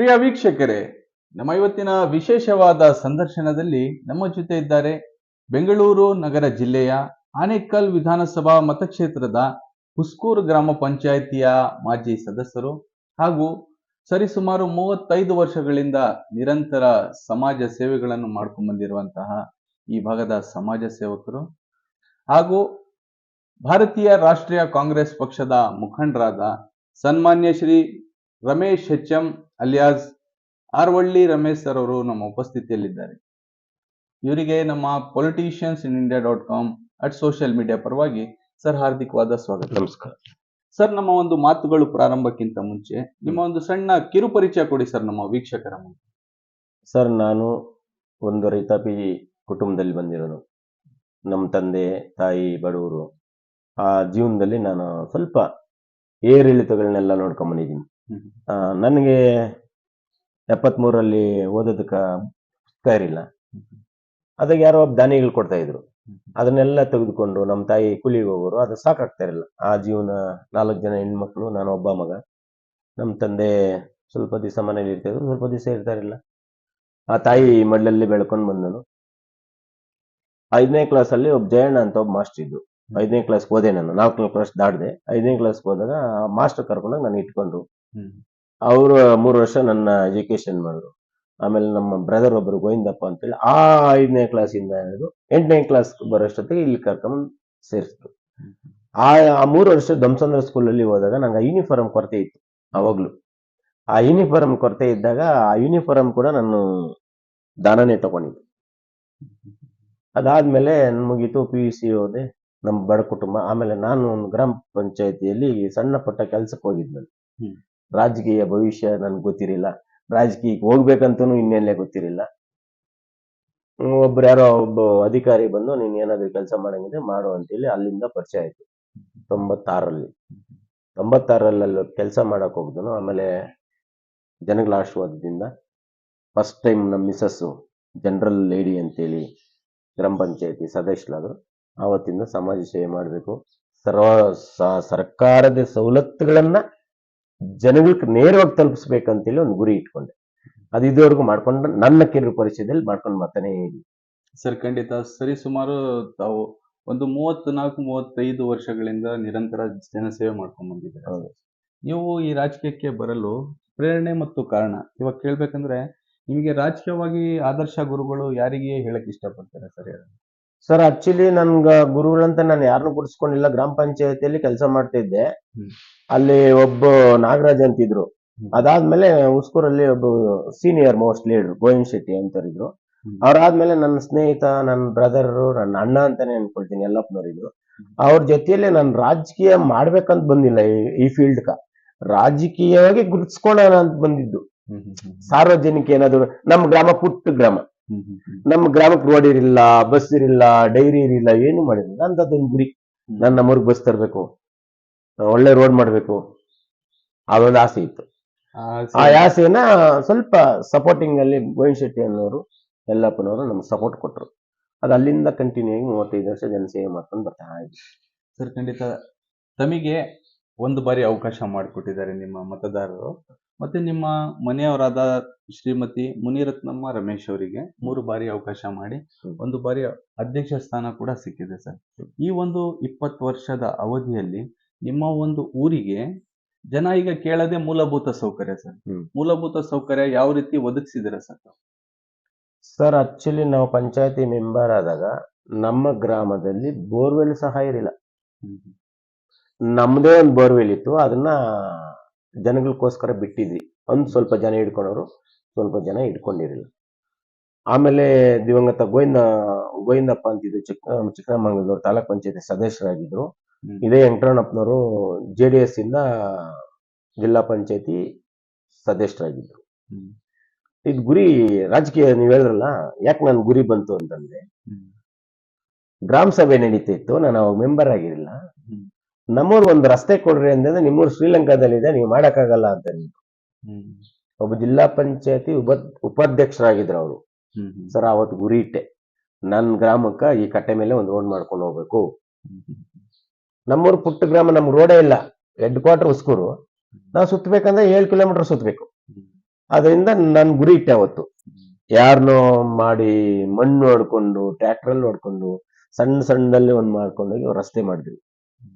ಪ್ರಿಯ ವೀಕ್ಷಕರೇ, ನಮ್ಮ ಇವತ್ತಿನ ವಿಶೇಷವಾದ ಸಂದರ್ಶನದಲ್ಲಿ ನಮ್ಮ ಜೊತೆ ಇದ್ದಾರೆ ಬೆಂಗಳೂರು ನಗರ ಜಿಲ್ಲೆಯ ಆನೇಕಲ್ ವಿಧಾನಸಭಾ ಮತಕ್ಷೇತ್ರದ ಹುಸ್ಕೂರು ಗ್ರಾಮ ಪಂಚಾಯಿತಿಯ ಮಾಜಿ ಸದಸ್ಯರು ಹಾಗೂ ಸರಿಸುಮಾರು ಮೂವತ್ತೈದು ವರ್ಷಗಳಿಂದ ನಿರಂತರ ಸಮಾಜ ಸೇವೆಗಳನ್ನು ಮಾಡ್ಕೊಂಡು ಬಂದಿರುವಂತಹ ಈ ಭಾಗದ ಸಮಾಜ ಸೇವಕರು ಹಾಗೂ ಭಾರತೀಯ ರಾಷ್ಟ್ರೀಯ ಕಾಂಗ್ರೆಸ್ ಪಕ್ಷದ ಮುಖಂಡರಾದ ಸನ್ಮಾನ್ಯ Shri Ramesh H M alias Arvalli Ramesh sir ಅವರು ನಮ್ಮ ಉಪಸ್ಥಿತಿಯಲ್ಲಿದ್ದಾರೆ. ಇವರಿಗೆ ನಮ್ಮ politicians in India dot com at social media ಪರವಾಗಿ ಸರ್ ಹಾರ್ದಿಕವಾದ ಸ್ವಾಗತ. ನಮಸ್ಕಾರ. ಸರ್ ನಮ್ಮ ಒಂದು ಮಾತುಗಳು ಪ್ರಾರಂಭಕ್ಕಿಂತ ಮುಂಚೆ ನಿಮ್ಮ ಒಂದು ಸಣ್ಣ ಕಿರು ಪರಿಚಯ ಕೊಡಿ ಸರ್ ನಮ್ಮ ವೀಕ್ಷಕರ ಮುಂದೆ. ಸರ್ ನಾನು ಒಂದು ರೈತಾಪಿ ಕುಟುಂಬದಲ್ಲಿ ಬಂದಿರೋನು ನಮ್ಮ ತಂದೆ ತಾಯಿ ಬಡವರು. ಆ ಜೀವನದಲ್ಲಿ ನಾನು ಸ್ವಲ್ಪ ಏರಿಳಿತಗಳನ್ನೆಲ್ಲ ನೋಡ್ಕೊಂಬಂದಿದ್ದೀನಿ. ನನಗೆ ಎಪ್ಪತ್ಮೂರರಲ್ಲಿ ಓದೋದಕ್ಕೆ ಪುಸ್ತಕ ಇರಲಿಲ್ಲ ಅದಕ್ಕೆ ಯಾರೋ ಒಬ್ಬ ದಾನಿಗಳು ಕೊಡ್ತಾ ಇದ್ರು. ಅದನ್ನೆಲ್ಲ ತೆಗೆದುಕೊಂಡು ನಮ್ಮ ತಾಯಿ ಕೂಲಿಗೆ ಹೋಗೋರು, ಅದು ಸಾಕಾಗ್ತಾ ಇರಲಿಲ್ಲ. ಆ ಜೀವನ ನಾಲ್ಕು ಜನ ಹೆಣ್ಮಕ್ಳು, ನಾನು ಒಬ್ಬ ಮಗ. ನಮ್ಮ ತಂದೆ ಸ್ವಲ್ಪ ದಿವಸ ಮನೇಲಿ ಇರ್ತಾಯಿದ್ರು ಸ್ವಲ್ಪ ದಿವಸ ಇರ್ತಾ ಇರಲಿಲ್ಲ. ಆ ತಾಯಿ ಮಡ್ಲಲ್ಲಿ ಬೆಳ್ಕೊಂಡು ಬಂದನು ಐದನೇ ಕ್ಲಾಸಲ್ಲಿ ಒಬ್ಬ ಜಯಣ್ಣ ಅಂತ ಒಬ್ಬ ಮಾಸ್ಟರ್ ಇದ್ದು ಐದನೇ ಕ್ಲಾಸ್ ಹೋದೆ ನಾನು ನಾಲ್ಕನೇ ಕ್ಲಾಸ್ ದಾಟಿದೆ. ಐದನೇ ಕ್ಲಾಸ್ಗೆ ಹೋದಾಗ ಮಾಸ್ಟರ್ ಕರ್ಕೊಂಡಾಗ ನಾನು ಇಟ್ಕೊಂಡ್ರು. ಅವರು ಮೂರು ವರ್ಷ ನನ್ನ ಎಜುಕೇಶನ್ ಮಾಡಿದ್ರು. ಆಮೇಲೆ ನಮ್ಮ ಬ್ರದರ್ ಒಬ್ಬರು ಗೋವಿಂದಪ್ಪ ಅಂತೇಳಿ ಆ ಐದನೇ ಕ್ಲಾಸಿಂದ ಹಿಡಿದು ಎಂಟನೇ ಕ್ಲಾಸ್ ಬರೋಷ್ಟೊತ್ತಿಗೆ ಇಲ್ಲಿ ಕರ್ಕೊಂಡ್ ಸೇರಿಸಿದ್ರು. ಆ ಆ ಮೂರು ವರ್ಷ ಧಮ್ಸಂದ್ರ ಸ್ಕೂಲಲ್ಲಿ ಹೋದಾಗ ನಂಗೆ ಯೂನಿಫಾರ್ಮ್ ಕೊರತೆ ಇತ್ತು ಅವಾಗ್ಲು ಆ ಯೂನಿಫಾರ್ಮ್ ಕೊರತೆ ಇದ್ದಾಗ ಆ ಯೂನಿಫಾರ್ಮ್ ಕೂಡ ನಾನು ದಾನನೇ ತಗೊಂಡಿದ್ದೆ. ಅದಾದ್ಮೇಲೆ ಮುಗೀತು ಪಿ ಯು ಸಿ ಹೋದೆ ನಮ್ಮ ಬಡ ಕುಟುಂಬ. ಆಮೇಲೆ ನಾನು ಒಂದು ಗ್ರಾಮ ಪಂಚಾಯತಿಯಲ್ಲಿ ಸಣ್ಣ ಪುಟ್ಟ ಕೆಲ್ಸಕ್ಕೆ ಹೋಗಿದ್ದೆ ಹ್ಮ್. ರಾಜಕೀಯ ಭವಿಷ್ಯ ನನ್ಗೆ ಗೊತ್ತಿರಲಿಲ್ಲ. ರಾಜಕೀಯಕ್ಕೆ ಹೋಗ್ಬೇಕಂತನೂ ಇನ್ನೆಲ್ಲೇ ಗೊತ್ತಿರಲಿಲ್ಲ. ಒಬ್ರು ಯಾರೋ ಒಬ್ಬ ಅಧಿಕಾರಿ ಬಂದು ನೀನ್ ಏನಾದ್ರು ಕೆಲಸ ಮಾಡಂಗಿದ್ರೆ ಮಾಡು ಅಂತೇಳಿ ಅಲ್ಲಿಂದ ಪರಿಚಯ ಆಯ್ತು. ತೊಂಬತ್ತಾರರಲ್ಲಿ. ತೊಂಬತ್ತಾರರಲ್ಲಿ ಕೆಲಸ ಮಾಡಕ್ ಹೋಗ್ದನು. ಆಮೇಲೆ ಜನಗಳ ಆಶೀರ್ವಾದದಿಂದ ಫಸ್ಟ್ ಟೈಮ್ ನಮ್ಮ ಮಿಸಸ್ಸು ಜನರಲ್ ಲೇಡಿ ಅಂತೇಳಿ ಗ್ರಾಮ ಪಂಚಾಯತಿ ಸದಸ್ಯರಾದ್ರು. ಆವತ್ತಿಂದ ಸಮಾಜ ಸೇವೆ ಮಾಡಬೇಕು. ಸರ್ವ ಸರ್ಕಾರದ ಸವಲತ್ತುಗಳನ್ನ ಜನಗಳಿಗೆ ನೇರವಾಗಿ ತಲುಪಿಸ್ಬೇಕಂತೇಳಿ ಒಂದು ಗುರಿ ಇಟ್ಕೊಂಡೆ. ಅದು ಇದುವರೆಗೂ ಮಾಡ್ಕೊಂಡು ನನ್ನ ಕಿರು ಪರಿಚಯದಲ್ಲಿ ಮಾಡ್ಕೊಂಡು ಬರ್ತಾನೆ ಇದ್ದೀನಿ. ಸರ್ ಖಂಡಿತ. ಸರಿ ಸುಮಾರು ತಾವು ಒಂದು ಮೂವತ್ನಾಲ್ಕು ಮೂವತ್ತೈದು ವರ್ಷಗಳಿಂದ ನಿರಂತರ ಜನಸೇವೆ ಮಾಡ್ಕೊಂಡು ಬಂದಿದ್ದಾರೆ. ನೀವು ಈ ರಾಜಕೀಯಕ್ಕೆ ಬರಲು ಪ್ರೇರಣೆ ಮತ್ತು ಕಾರಣ. ಇವಾಗ ಕೇಳ್ಬೇಕಂದ್ರೆ ನಿಮಗೆ ರಾಜಕೀಯವಾಗಿ ಆದರ್ಶ ಗುರುಗಳು ಯಾರಿಗೆ ಹೇಳಕ್ ಇಷ್ಟಪಡ್ತಾರೆ ಸರ್? ಹೇಳಿ ಸರ್ ಆಕ್ಚುಲಿ ನನ್ಗ ಗುರುಗಳಂತ ನಾನು ಯಾರನ್ನು ಗುರುಸ್ಕೊಂಡಿಲ್ಲ ಗ್ರಾಮ ಪಂಚಾಯತಿಯಲ್ಲಿ ಕೆಲಸ ಮಾಡ್ತಿದ್ದೆ. ಅಲ್ಲಿ ಒಬ್ಬ ನಾಗರಾಜ್ ಅಂತಿದ್ರು. ಅದಾದ್ಮೇಲೆ ಉಸ್ಕೂರಲ್ಲಿ ಒಬ್ಬ senior most leader Govind Shetty ಅಂತರಿದ್ರು. ಅವ್ರಾದ್ಮೇಲೆ ನನ್ನ ಸ್ನೇಹಿತ ನನ್ನ ಬ್ರದರ್ ನನ್ನ ಅಣ್ಣ ಅಂತಾನೆ ಅನ್ಕೊಳ್ತೀನಿ ಎಲ್ಲಪ್ಪನವರಿದ್ರು ಅವ್ರ ಜೊತೆಯಲ್ಲಿ ನಾನು ರಾಜಕೀಯ ಮಾಡ್ಬೇಕಂತ ಬಂದಿಲ್ಲ ಈ- ಈ ಫೀಲ್ಡ್ ಕ. ರಾಜಕೀಯವಾಗಿ ಗುರುತಿಸ್ಕೊಳ್ಳೋಣ ಅಂತ ಬಂದಿದ್ದು. ಸಾರ್ವಜನಿಕ ಏನಾದ್ರು ನಮ್ಮ ಗ್ರಾಮ ಪುಟ್ಟ ಗ್ರಾಮ. ನಮ್ಮ ಗ್ರಾಮಕ್ಕೆ ರೋಡ್ ಇರಿಲ್ಲ ಬಸ್ ಇರಿಲ್ಲ ಡೈರಿ ಇರಿಲ್ಲ ಏನು ನಂದು ಅದೊಂದು ಗುರಿ. ನನ್ನ ನಮ್ಮೂರ್ಗ್ ಬಸ್ ತರಬೇಕು. ಒಳ್ಳೆ ರೋಡ್ ಮಾಡಬೇಕು. ಅದೊಂದು ಆಸೆ ಇತ್ತು. ಆ, ಆಸೆನ ಸ್ವಲ್ಪ ಸಪೋರ್ಟಿಂಗ್ ಅಲ್ಲಿ ಗೋವಿಂದ ಶೆಟ್ಟಿ ಅನ್ನೋರು ಯಲ್ಲಪ್ಪನವರು ನಮ್ಗೆ ಸಪೋರ್ಟ್ ಕೊಟ್ಟರು ಅದು ಅಲ್ಲಿಂದ ಕಂಟಿನ್ಯೂ ಆಗಿ ಮೂವತ್ತೈದು ವರ್ಷ ಜನಸೇವೆ ಮಾಡ್ಕೊಂಡು ಬರ್ತಾ ಇದ್ವಿ. ಸರ್ ಖಂಡಿತ. ತಮಗೆ ಒಂದು ಬಾರಿ ಅವಕಾಶ ಮಾಡಿಕೊಟ್ಟಿದ್ದಾರೆ ನಿಮ್ಮ ಮತದಾರರು. ಮತ್ತೆ ನಿಮ್ಮ ಮನೆಯವರಾದ ಶ್ರೀಮತಿ ಮುನಿರತ್ನಮ್ಮ ರಮೇಶ್ ಅವರಿಗೆ ಮೂರು ಬಾರಿ ಅವಕಾಶ ಮಾಡಿ ಒಂದು ಬಾರಿ ಅಧ್ಯಕ್ಷ ಸ್ಥಾನ ಕೂಡ ಸಿಕ್ಕಿದೆ ಸರ್. ಈ ಒಂದು ಇಪ್ಪತ್ತು ವರ್ಷದ ಅವಧಿಯಲ್ಲಿ ನಿಮ್ಮ ಒಂದು ಊರಿಗೆ ಜನ ಈಗ ಕೇಳದೆ ಮೂಲಭೂತ ಸೌಕರ್ಯ ಸರ್. ಮೂಲಭೂತ ಸೌಕರ್ಯ ಯಾವ ರೀತಿ ಒದಗಿಸಿದಿರ ಸರ್? ಸರ್ ಆಕ್ಚುಲಿ ನಾವು ಪಂಚಾಯತಿ ಮೆಂಬರ್ ಆದಾಗ ನಮ್ಮ ಗ್ರಾಮದಲ್ಲಿ ಬೋರ್ವೆಲ್ ಸಹ ಇರಲಿಲ್ಲ. ನಮ್ಮದೇ ಒಂದು ಬೋರ್ವೆಲ್ ಇತ್ತು ಅದನ್ನ ಜನಗಳಿಗೋಸ್ಕರ ಬಿಟ್ಟಿದ್ವಿ ಒಂದು ಸ್ವಲ್ಪ ಜನ ಹಿಡ್ಕೊಂಡವರು ಸ್ವಲ್ಪ ಜನ ಹಿಡ್ಕೊಂಡಿರಲಿಲ್ಲ ಆಮೇಲೆ ದಿವಂಗತ ಗೋವಿಂದ ಗೋವಿಂದಪ್ಪ ಅಂತಿದ್ರು ಚಿಕ್ಕ ಚಿಕ್ಕಮಂಗ್ಳೂರು ತಾಲೂಕ್ ಪಂಚಾಯತಿ ಸದಸ್ಯರಾಗಿದ್ರು. ಇದೇ ವೆಂಕಟರಣಪ್ಪನವರು ಜೆ ಡಿ ಎಸ್ ಇಂದ ಜಿಲ್ಲಾ ಪಂಚಾಯತಿ ಸದಸ್ಯರಾಗಿದ್ರು. ಇದು ಗುರಿ ರಾಜಕೀಯ ನೀವು ಹೇಳಿದ್ರಲ್ಲ ಯಾಕೆ ನನ್ ಗುರಿ ಬಂತು ಅಂತಂದ್ರೆ. ಗ್ರಾಮ ಸಭೆ ನಡೀತಾ ಇತ್ತು ನಾನು ಅವಾಗ ಮೆಂಬರ್ ಆಗಿರಲಿಲ್ಲ. ನಮ್ಮೂರ್ ಒಂದು ರಸ್ತೆ ಕೊಡ್ರಿ ಅಂತಂದ್ರೆ ನಿಮ್ಮೂರು ಶ್ರೀಲಂಕಾದಲ್ಲಿದೆ ನೀವು ಮಾಡಕ್ಕಾಗಲ್ಲ ಅಂತ. ಒಬ್ಬ ಜಿಲ್ಲಾ ಪಂಚಾಯತಿ ಉಪ ಉಪಾಧ್ಯಕ್ಷರಾಗಿದ್ರು ಅವರು. ಸರ್ ಅವತ್ತು ಗುರಿ ಇಟ್ಟೆ. ನನ್ನ ಗ್ರಾಮಕ್ಕ ಈ ಕಟ್ಟೆ ಮೇಲೆ ಒಂದು ರೋಡ್ ಮಾಡ್ಕೊಂಡು ಹೋಗ್ಬೇಕು. ನಮ್ಮೂರು ಪುಟ್ಟ ಗ್ರಾಮ ನಮ್ಗೆ ರೋಡೇ ಇಲ್ಲ. ಹೆಡ್ ಕ್ವಾರ್ಟರ್ ಉಸ್ಕೂರು ನಾವು ಸುತ್ತಬೇಕಂದ್ರೆ ಏಳು ಕಿಲೋಮೀಟರ್ ಸುತ್ತಬೇಕು. ಅದರಿಂದ ನಾನು ಗುರಿ ಇಟ್ಟೆ ಅವತ್ತು ಯಾರನ್ನೋ ಮಾಡಿ ಮಣ್ಣು ಹೊಡ್ಕೊಂಡು ಟ್ರ್ಯಾಕ್ಟ್ರಲ್ಲಿ ಹೊಡ್ಕೊಂಡು ಸಣ್ಣ ಸಣ್ಣದಲ್ಲಿ ಒಂದ್ ಮಾಡ್ಕೊಂಡೋಗಿ ರಸ್ತೆ ಮಾಡಿದ್ವಿ.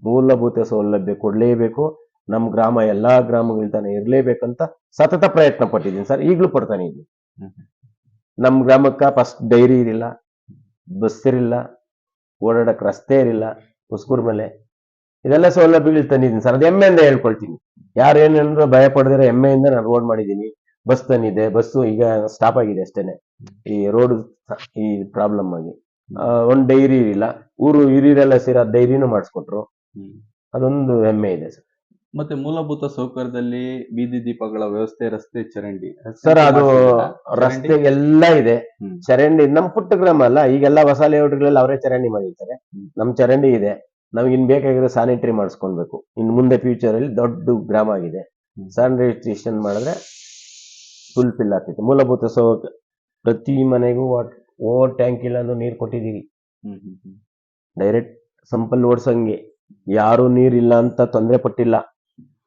ಮೂಲಭೂತ ಸೌಲಭ್ಯ ಕೊಡ್ಲೇಬೇಕು. ನಮ್ಮ ಗ್ರಾಮ ಎಲ್ಲಾ ಗ್ರಾಮಗಳ ತಾನೆ ಇರಲೇಬೇಕಂತ ಸತತ ಪ್ರಯತ್ನ ಪಟ್ಟಿದ್ದೀನಿ ಸರ್. ಈಗಲೂ ಪಡ್ತಾನೆ ಇದ್ದೀನಿ. ನಮ್ಮ ಗ್ರಾಮಕ್ಕ ಫಸ್ಟ್ ಡೈರಿ ಇರಲಿಲ್ಲ ಬಸ್ ಇರಲಿಲ್ಲ ಓಡಾಡಕ್ಕೆ ರಸ್ತೆ ಇರಲಿಲ್ಲ ಉಸ್ಕೂರ್ ಮೇಲೆ ಇದೆಲ್ಲ ಸೌಲಭ್ಯಗಳು ತಂದಿದ್ದೀನಿ ಸರ್. ಅದು ಹೆಮ್ಮೆಯಿಂದ ಹೇಳ್ಕೊಳ್ತೀನಿ. ಯಾರು ಏನಂದ್ರೆ ಭಯ ಪಡೆದಿರೋ ಹೆಮ್ಮೆಯಿಂದ ನಾನು ರೋಡ್ ಮಾಡಿದ್ದೀನಿ. ಬಸ್ ತಂದಿದೆ ಬಸ್ಸು ಈಗ ಸ್ಟಾಪ್ ಆಗಿದೆ ಅಷ್ಟೇನೆ. ಈ ರೋಡ್ ಈ ಪ್ರಾಬ್ಲಮ್ ಆಗಿ. ಒಂದು ಡೈರಿ ಇರಲಿಲ್ಲ. ಊರು ಹಿರಿಯರೆಲ್ಲ ಸೇರಿ ಆ ಡೈರಿನೂ ಮಾಡಿಸ್ಕೊಟ್ರು. ಅದೊಂದು ಹೆಮ್ಮೆ ಇದೆ ಸರ್ ಮತ್ತೆ ಮೂಲಭೂತ ಸೌಕರ್ಯದಲ್ಲಿ ಬೀದಿ ದೀಪಗಳ ವ್ಯವಸ್ಥೆ ರಸ್ತೆ ಚರಂಡಿ ರಸ್ತೆ ಸರ್ ಅದು ಮಾಡ್ಸಿದ್ದೀರಾ? ಚರಂಡಿ? ರಸ್ತೆ ಎಲ್ಲ ಇದೆ ಹ್ಮ್. ಚರಂಡಿ ನಮ್ ಪುಟ್ಟ ಗ್ರಾಮ ಅಲ್ಲ ಈಗೆಲ್ಲ ಹೊಸ ಲೇಔಟ್ಗಳಲ್ಲಿ ಅವರೇ ಚರಂಡಿ ಮಾಡಿರ್ತಾರೆ ಹ್ಮ್. ನಮ್ ಚರಂಡಿ ಇದೆ ನಮ್ಗೆ ಇನ್ ಬೇಕಾಗಿರೋ ಸ್ಯಾನಿಟರಿ ಮಾಡಿಸ್ಕೊಳ್ಬೇಕು ಇನ್ ಮುಂದೆ ಫ್ಯೂಚರ್ ಅಲ್ಲಿ ದೊಡ್ಡ ಗ್ರಾಮ ಆಗಿದೆ ಹ್ಮ್. ಸ್ಯಾನಿಟೈಸೇಷನ್ ಮಾಡಿದ್ರೆ ಫುಲ್ ಫಿಲ್ ಆಗ್ತೈತೆ ಮೂಲಭೂತ ಸೌಕರ್ಯ ಪ್ರತಿ ಮನೆಗೂ ವಾಟ್ ಓ ಟ್ಯಾಂಕ್ ಇಲ್ಲ ಅಂದ್ರೆ ನೀರು ಕೊಟ್ಟಿದೀವಿ ಹ್ಮ್ ಹ್ಮ್ ಹ್ಮ್. ಡೈರೆಕ್ಟ್ ಸಂಪಲ್ ಓಡ್ಸಂಗೆ ಯಾರು ನೀರಿಲ್ಲ ಅಂತ ತೊಂದರೆ ಪಟ್ಟಿಲ್ಲ.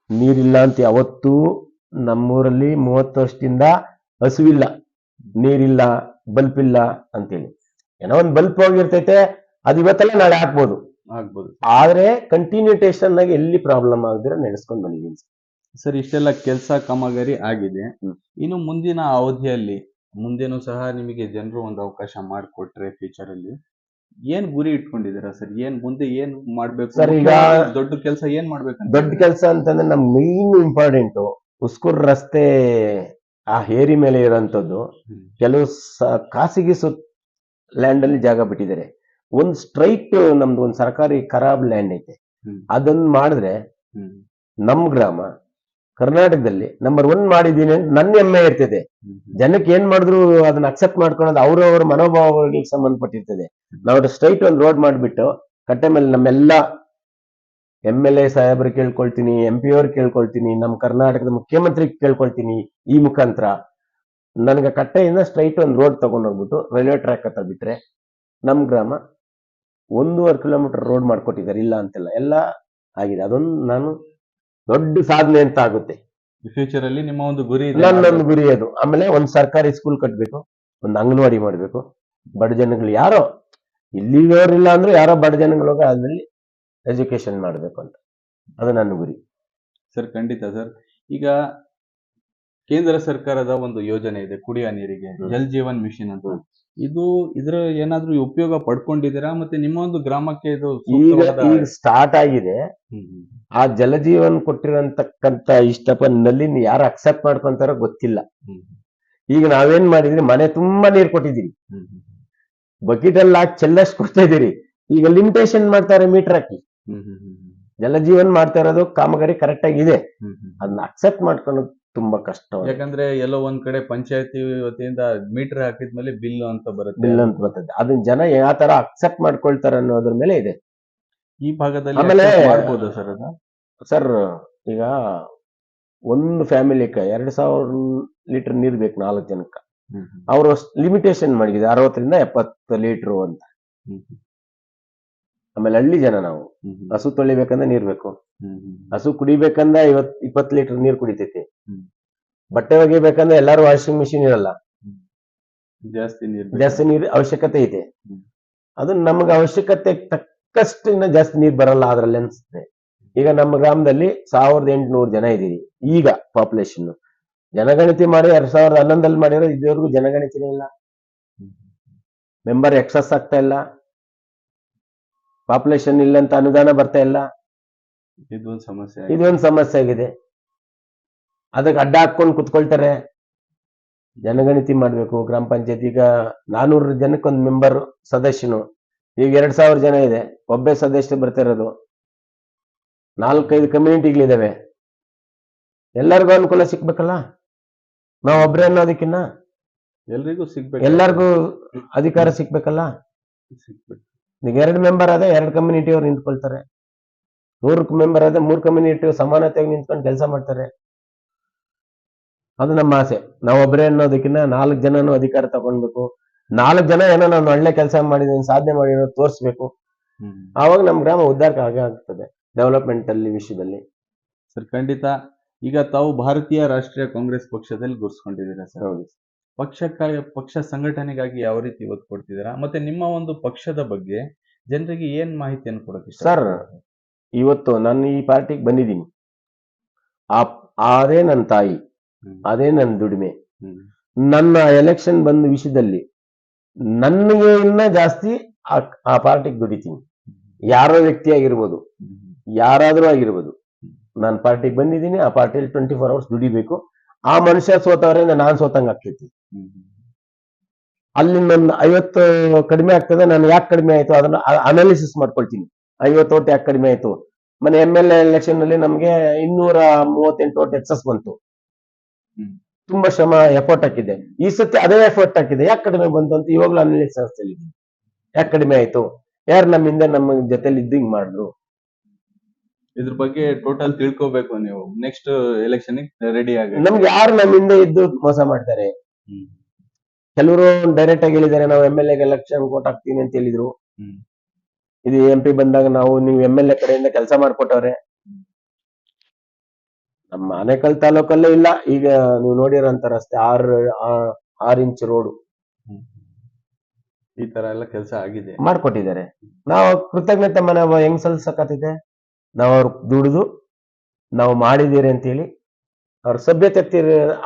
ನೀರಿಲ್ಲ ಅಂತ ಯಾವತ್ತೂ ನಮ್ಮೂರಲ್ಲಿ ಮೂವತ್ತು ವರ್ಷದಿಂದ ಹಸುವಿಲ್ಲ ನೀರಿಲ್ಲ ಬಲ್ಪ್ ಇಲ್ಲ ಅಂತೇಳಿ. ಏನೋ ಒಂದು ಬಲ್ಪ್ ಹೋಗಿರ್ತೈತೆ ಅದು ಇವತ್ತಲ್ಲ ನಾಳೆ ಹಾಕ್ಬೋದು. ಆಗ್ಬೋದು ಆದ್ರೆ ಕಂಟಿನ್ಯೂಟೇಷನ್ ಆಗಿ ಎಲ್ಲಿ ಪ್ರಾಬ್ಲಮ್ ಆಗದಿರ ನಡೆಸ್ಕೊಂಡು ಬಂದಿದ್ದೀನಿ ಸರ್. ಇಷ್ಟೆಲ್ಲ ಕೆಲಸ ಕಾಮಗಾರಿ ಆಗಿದೆ. ಇನ್ನು ಮುಂದಿನ ಅವಧಿಯಲ್ಲಿ ಮುಂದೇನು ಸಹ ನಿಮಗೆ ಜನರು ಒಂದು ಅವಕಾಶ ಮಾಡಿಕೊಟ್ರೆ ಫ್ಯೂಚರ್ ಅಲ್ಲಿ? ಏನ್ ಗುರಿ ಇಟ್ಕೊಂಡಿದ್ದೀರಾ ಸರ್ ಏನ್ ಮುಂದೆ ಏನ್ ಮಾಡ್ಬೇಕು ಸರ್, ಈಗ- ದೊಡ್ಡ ಕೆಲಸ ಏನ್ ಮಾಡ್ಬೇಕು ದೊಡ್ಡ ಕೆಲಸ ಅಂತಂದ್ರೆ ನಮ್ ಮೇನ್ ಇಂಪಾರ್ಟೆಂಟ್ ಉಸ್ಕೂರ್ ರಸ್ತೆ ಆ ಹೇರಿ ಮೇಲೆ ಇರೋಂಥದ್ದು. ಕೆಲವು ಖಾಸಗಿ ಸುತ್ ಲ್ಯಾಂಡ್ ಅಲ್ಲಿ ಜಾಗ ಬಿಟ್ಟಿದ್ದಾರೆ ಒಂದ್ ಸ್ಟ್ರೈಟ್ ನಮ್ದು ಒಂದ್ ಸರ್ಕಾರಿ ಖರಾಬ್ ಲ್ಯಾಂಡ್ ಐತೆ. ಅದನ್ನ ಮಾಡಿದ್ರೆ. ನಮ್ ಗ್ರಾಮ ಕರ್ನಾಟಕದಲ್ಲಿ ನಂಬರ್ ಒನ್ ಮಾಡಿದೀನಿ ನನ್ನ ಹೆಮ್ಮೆ ಇರ್ತದೆ. ಜನಕ್ಕೆ ಏನ್ ಮಾಡಿದ್ರು ಅದನ್ನ ಅಕ್ಸೆಪ್ಟ್ ಮಾಡ್ಕೊಳ್ಳೋದು ಅವ್ರವ್ರ ಮನೋಭಾವಗಳಿಗೆ ಸಂಬಂಧಪಟ್ಟಿರ್ತದೆ. ನಾವು ಸ್ಟ್ರೈಟ್ ಒಂದು ರೋಡ್ ಮಾಡಿಬಿಟ್ಟು ಕಟ್ಟೆ ಮೇಲೆ ನಮ್ಮೆಲ್ಲ ಎಂ ಎಲ್ ಎ ಸಾಹೇಬ್ರು ಕೇಳ್ಕೊಳ್ತೀನಿ ಎಂ ಪಿ ಅವ್ರು ಕೇಳ್ಕೊಳ್ತೀನಿ ನಮ್ಮ ಕರ್ನಾಟಕದ ಮುಖ್ಯಮಂತ್ರಿ ಕೇಳ್ಕೊಳ್ತೀನಿ ಈ ಮುಖಾಂತರ ನನಗೆ ಕಟ್ಟೆಯಿಂದ ಸ್ಟ್ರೈಟ್ ಒಂದು ರೋಡ್ ತಗೊಂಡೋಗ್ಬಿಟ್ಟು ರೈಲ್ವೆ ಟ್ರ್ಯಾಕ್ ಹತ್ರ ಬಿಟ್ರೆ ನಮ್ಮ ಗ್ರಾಮ ಒಂದೂವರೆ ಕಿಲೋಮೀಟರ್ ರೋಡ್ ಮಾಡ್ಕೊಟ್ಟಿದ್ದಾರೆ, ಇಲ್ಲ ಅಂತೆಲ್ಲ ಎಲ್ಲ ಆಗಿದೆ. ಅದೊಂದು ನಾನು ದೊಡ್ಡ ಸಾಧನೆ ಅಂತ ಆಗುತ್ತೆ. ಫ್ಯೂಚರ್ ಅಲ್ಲಿ ನಿಮ್ಮ ಒಂದು ಗುರಿ ನನ್ನೊಂದು ಗುರಿ ಅದು. ಆಮೇಲೆ ಒಂದು ಸರ್ಕಾರಿ ಸ್ಕೂಲ್ ಕಟ್ಬೇಕು ಒಂದು ಅಂಗನವಾಡಿ ಮಾಡ್ಬೇಕು. ಬಡ ಜನಗಳು ಯಾರೋ ಇಲ್ಲಿವರಿಲ್ಲ ಅಂದ್ರೆ ಯಾರೋ ಬಡ ಜನಗಳಿಗೆ ಅದ್ರಲ್ಲಿ ಎಜುಕೇಶನ್ ಮಾಡಬೇಕು ಅಂತ. ಅದು ನನ್ನ ಗುರಿ. ಸರ್ ಖಂಡಿತ ಸರ್ ಈಗ ಕೇಂದ್ರ ಸರ್ಕಾರದ ಒಂದು ಯೋಜನೆ ಇದೆ ಕುಡಿಯ ನೀರಿಗೆ. ಜಲ್ ಜೀವನ್ ಮಿಷನ್ ಅಂತ. ಇದು ಇದ್ರ ಏನಾದ್ರೂ ಉಪಯೋಗ ಪಡ್ಕೊಂಡಿದ್ದೀರಾ? ಮತ್ತೆ ನಿಮ್ಮ ಒಂದು ಗ್ರಾಮಕ್ಕೆ ಇದು ಈಗ ಸೂಕ್ತವಾದ- ಈಗ ಸ್ಟಾರ್ಟ್ ಆಗಿದೆ. ಹ್ಮ್, ಹ್ಮ್, ಆ ಜಲಜೀವನ್ ಕೊಟ್ಟಿರೋಂತಕ್ಕಂತ ಇಷ್ಟಪ ನಲ್ಲಿನ ಯಾರು ಅಕ್ಸೆಪ್ಟ್ ಮಾಡ್ಕೊಂತಾರೋ ಗೊತ್ತಿಲ್ಲ. ಹ್ಮ್, ಈಗ ನಾವೇನ್ ಮಾಡಿದ್ರಿ? ಮನೆ ತುಂಬಾ ನೀರ್ ಕೊಟ್ಟಿದ್ದೀರಿ. ಹ್ಮ್, ಹ್ಮ್, ಬಕೆಟ್ ಅಲ್ಲಿ ಹಾಕಿ ಚೆಲ್ಲಷ್ಟು ಕೊಡ್ತಾ ಇದೀರಿ ಈಗ ಲಿಮಿಟೇಷನ್ ಮಾಡ್ತಾರೆ ಮೀಟರ್ ಹಾಕಿ. ಹ್ಮ್, ಹ್ಮ್, ಹ್ಮ್, ಜಲಜೀವನ್ ಮಾಡ್ತಾ ಇರೋದು ಕಾಮಗಾರಿ ಕರೆಕ್ಟ್ ಆಗಿದೆ. ಹ್ಮ್, ಹ್ಮ್. ಅದನ್ನ ಅಕ್ಸೆಪ್ಟ್ ಮಾಡ್ಕೊಳ್ಳೋದು ತುಂಬಾ ಕಷ್ಟ ಯಾಕಂದ್ರೆ ಎಲ್ಲೋ ಒಂದ್ ಕಡೆ ಪಂಚಾಯತಿ ವತಿಯಿಂದ ಮೀಟರ್ ಹಾಕಿದ್ಮೇಲೆ ಬಿಲ್ ಅಂತ ಬರುತ್ತೆ. ಬಿಲ್ ಅಂತ ಬರ್ತದೆ. ಅದನ್ನ ಜನ ಯಾವ ತರ ಅಕ್ಸೆಪ್ಟ್ ಮಾಡ್ಕೊಳ್ತಾರೆ ಅನ್ನೋದ್ರ ಮೇಲೆ ಇದೆ. ಈ ಭಾಗದಲ್ಲಿ ಆಮೇಲೆ- accept ಸರ್ ಅದು? ಸರ್ ಈಗ ಒಂದು ಫ್ಯಾಮಿಲಿಕ ಎರಡ್ ಸಾವಿರ ಲೀಟರ್ ನೀರ್ ಬೇಕು ನಾಲ್ಕು ಜನಕ್ಕೆ. ಅವರು ಲಿಮಿಟೇಷನ್ ಮಾಡಿದೆ ಅರವತ್ತರಿಂದ ಎಪ್ಪತ್ತು ಲೀಟರ್ ಅಂತ. ಆಮೇಲೆ ಹಳ್ಳಿ ಜನ ನಾವು. ಹಸು ತೊಳಿಬೇಕಂದ್ರೆ ನೀರ್ ಬೇಕು. ಹಸು ಕುಡಿಬೇಕಂದ ಇವತ್ ಇಪ್ಪತ್ ಲೀಟರ್ ನೀರ್ ಕುಡಿತೈತಿ. ಬಟ್ಟೆ ಒಗಿಬೇಕಂದ್ರೆ ಎಲ್ಲಾರು ವಾಷಿಂಗ್ ಮಿಷಿನ್ ಇರಲ್ಲ. ಜಾಸ್ತಿ ನೀರ್. ಜಾಸ್ತಿ ನೀರ್ ಅವಶ್ಯಕತೆ ಇದೆ. ಅದು ನಮ್ಗೆ ಅವಶ್ಯಕತೆ ತಕ್ಕಷ್ಟು ಇನ್ನ ಜಾಸ್ತಿ ನೀರ್ ಬರಲ್ಲ ಅದ್ರಲ್ಲಿ ಅನ್ಸುತ್ತೆ. ಈಗ ನಮ್ಮ ಗ್ರಾಮದಲ್ಲಿ ಸಾವಿರದ ಎಂಟುನೂರು ಜನ ಇದೀವಿ ಈಗ ಪಾಪ್ಯುಲೇಷನ್ ಜನಗಣತಿ ಮಾಡಿ ಎರಡ್ ಸಾವಿರದ ಹನ್ನೊಂದಲ್ಲಿ ಮಾಡಿರೋ ಇದುವರೆಗೂ ಜನಗಣತಿನೇ ಇಲ್ಲ. ಮೆಂಬರ್ ಎಕ್ಸಸ್ ಆಗ್ತಾ ಇಲ್ಲ. ಪಾಪ್ಯುಲೇಷನ್ ಇಲ್ಲ ಅಂತ ಅನುದಾನ ಬರ್ತಾ ಇಲ್ಲ. ಇದೊಂದು ಸಮಸ್ಯೆ ಇದೊಂದು ಸಮಸ್ಯೆ ಆಗಿದೆ. ಅದಕ್ಕೆ ಅಡ್ಡ ಹಾಕೊಂಡು ಕುತ್ಕೊಳ್ತಾರೆ. ಜನಗಣತಿ ಮಾಡ್ಬೇಕು. ಗ್ರಾಮ ಪಂಚಾಯತ್ ಈಗ ನಾನೂರು ಜನಕ್ಕೆ ಒಂದು ಮೆಂಬರ್ ಸದಸ್ಯನು. ಈಗ ಎರಡ್ ಸಾವಿರ ಜನ ಇದೆ. ಒಬ್ಬ ಸದಸ್ಯ ಬರ್ತಾ ಇರೋದು. ನಾಲ್ಕೈದು ಕಮ್ಯುನಿಟಿಗಳಿದಾವೆ ಎಲ್ಲರಿಗೂ ಅನುಕೂಲ ಸಿಕ್ಬೇಕಲ್ಲ ನಾವು ಒಬ್ರೇ ಅನ್ನೋದಕ್ಕಿನ್ನ ಎಲ್ರಿಗೂ ಸಿಗ್ಬೇಕು. ಎಲ್ಲರಿಗೂ ಅಧಿಕಾರ ಸಿಗ್ಬೇಕಲ್ಲ? ಸಿಗ್ಬೇಕು. ಈಗ ಎರಡು ಮೆಂಬರ್ ಆದ ಎರಡು ಕಮ್ಯುನಿಟಿ ಅವ್ರು ನಿಂತ್ಕೊಳ್ತಾರೆ. ಮೂರು ಮೆಂಬರ್ ಆದ ಮೂರು ಕಮ್ಯುನಿಟಿ ಸಮಾನತೆಯಾಗಿ ನಿಂತ್ಕೊಂಡು ಕೆಲಸ ಮಾಡ್ತಾರೆ. ಅದು ನಮ್ಮ ಆಸೆ. ನಾವೊಬ್ಬರೇ ಅನ್ನೋದಕ್ಕಿಂತ ನಾಲ್ಕು ಜನನು ಅಧಿಕಾರ ತಗೊಳ್ಬೇಕು ನಾಲ್ಕು ಜನ ಏನೋ ನಾನು ಒಳ್ಳೆ ಕೆಲಸ ಮಾಡಿದ್ದೀನಿ ಸಾಧನೆ ಮಾಡಿರೋ ತೋರಿಸ್ಬೇಕು. ಆವಾಗ ನಮ್ಮ ಗ್ರಾಮ ಉದ್ದಾರ ಹಾಗೆ ಆಗ್ತದೆ ಡೆವಲಪ್ಮೆಂಟ್ ಅಲ್ಲಿ ವಿಷಯದಲ್ಲಿ ಸರ್ ಖಂಡಿತ. ಈಗ ತಾವು ಭಾರತೀಯ ರಾಷ್ಟ್ರೀಯ ಕಾಂಗ್ರೆಸ್ ಪಕ್ಷದಲ್ಲಿ ಗುರ್ಸ್ಕೊಂಡಿದ್ದೀರಾ ಸರ್? ಹೌದು. ಪಕ್ಷಕ್ಕಾಗಿ ಪಕ್ಷ ಸಂಘಟನೆಗಾಗಿ ಯಾವ ರೀತಿ ಇವತ್ತು ಕೊಡ್ತಿದ್ದೀರಾ? ಮತ್ತೆ ನಿಮ್ಮ ಒಂದು ಪಕ್ಷದ ಬಗ್ಗೆ ಜನರಿಗೆ ಏನ್ ಮಾಹಿತಿಯನ್ನು ಕೊಡಕ್ಕೆ ಇಷ್ಟ ಸರ್ ಇವತ್ತು ನಾನು ಈ ಪಾರ್ಟಿಗೆ ಬಂದಿದ್ದೀನಿ. ಆ ಅದೇ ನನ್ನ ತಾಯಿ ಅದೇ ನನ್ನ ದುಡಿಮೆ. ನನ್ನ ಎಲೆಕ್ಷನ್ ಬಂದ ವಿಷಯದಲ್ಲಿ ನನಗೆ ಇನ್ನ ಜಾಸ್ತಿ ಆ- ಪಾರ್ಟಿಗೆ ದುಡಿತೀನಿ. ಯಾರೋ ವ್ಯಕ್ತಿ ಆಗಿರ್ಬೋದು ಯಾರಾದರೂ ಯಾರಾದ್ರೂ ಆಗಿರ್ಬೋದು ನಾನು ಪಾರ್ಟಿಗೆ ಬಂದಿದ್ದೀನಿ ಆ ಪಾರ್ಟಿಯಲ್ಲಿ ಟ್ವೆಂಟಿ ಫೋರ್ ಅವರ್ಸ್ ದುಡಿಬೇಕು. ಆ ಮನುಷ್ಯ ಸೋತವ್ರಿಂದ ನಾನ್ ಸೋತಂಗ್ ಆಗ್ತೈತಿ. ಅಲ್ಲಿ ನನ್ನ ಐವತ್ತು ಕಡಿಮೆ ಆಗ್ತದೆ, ನಾನು ಯಾಕೆ ಕಡಿಮೆ ಆಯ್ತು ಅದನ್ನ ಅನಾಲಿಸಿಸ್ ಮಾಡ್ಕೊಳ್ತೀನಿ. ಐವತ್ತು ಓಟ್ ಯಾಕೆ ಕಡಿಮೆ ಆಯ್ತು? ಮನೆ ಎಂ ಎಲ್ ಎ ಎಲೆಕ್ಷನ್ನಲ್ಲಿ ನಮ್ಗೆ ಇನ್ನೂರ ಮೂವತ್ತೆಂಟು ಓಟ್ ಎಕ್ಸಸ್ ಬಂತು. ತುಂಬಾ ಶ್ರಮ ಎಫರ್ಟ್ ಹಾಕಿದೆ ಈ ಸತಿ ಅದೇ ಎಫರ್ಟ್ ಹಾಕಿದೆ ಯಾಕೆ ಕಡಿಮೆ ಬಂತು ಅಂತ ಇವಾಗ್ಲೂ ಅನಾಲಿಸಿಸ್ ಯಾಕೆ ಕಡಿಮೆ ಆಯ್ತು? ಯಾರು ನಮ್ಮಿಂದ ನಮ್ಮ ಜೊತೆಲಿ ಇದ್ದು ಹಿಂಗ್ ಮಾಡಿದ್ರು? ಇದ್ರ ಬಗ್ಗೆ ಟೋಟಲ್ ತಿಳ್ಕೊಬೇಕು ನೀವು. ನೆಕ್ಸ್ಟ್ ಎಲೆಕ್ಷನ್ ರೆಡಿ ಆಗಿ ನಮ್ಗೆ ಯಾರು ನಮ್ಮ ಹಿಂದೆ ಇದ್ದು ಮೋಸ ಮಾಡ್ತಾರೆ. ಕೆಲವರು ಡೈರೆಕ್ಟ್ ಆಗಿ ಹೇಳಿದ್ದಾರೆ ನಾವು ಎಂ ಎಲ್ ಎಗೆ ಎಲೆಕ್ಷನ್ ಕೋಟ್ ಹಾಕ್ತೀನಿ ಅಂತ ಹೇಳಿದ್ರು. ಇದು ಎಂ ಪಿ ಬಂದಾಗ ನಾವು ನೀವು ಎಂ ಎಲ್ ಎ ಕಡೆಯಿಂದ ಕೆಲಸ ಮಾಡ್ಕೊಟ್ಟವ್ರೆ. ನಮ್ಮ ಆನೇಕಲ್ ತಾಲೂಕಲ್ಲೇ ಇಲ್ಲ. ಈಗ ನೀವು ನೋಡಿರೋಂತ ರಸ್ತೆ ಆರ್ ಆರ್ ಇಂಚ್ ರೋಡ್ ಈ ತರ ಎಲ್ಲ ಕೆಲಸ ಆಗಿದೆ. ಮಾಡ್ಕೊಟ್ಟಿದ್ದಾರೆ. ನಾವು ಕೃತಜ್ಞತೆ ಮನೆ ಹೆಂಗ್ ಸಲ್ಸಕತ್ತಿದೆ? ನಾವು ಅವ್ರ ದುಡಿದು ನಾವು ಮಾಡಿದ್ದೀರಿ ಅಂತೇಳಿ ಅವ್ರ ಸಭ್ಯತೆ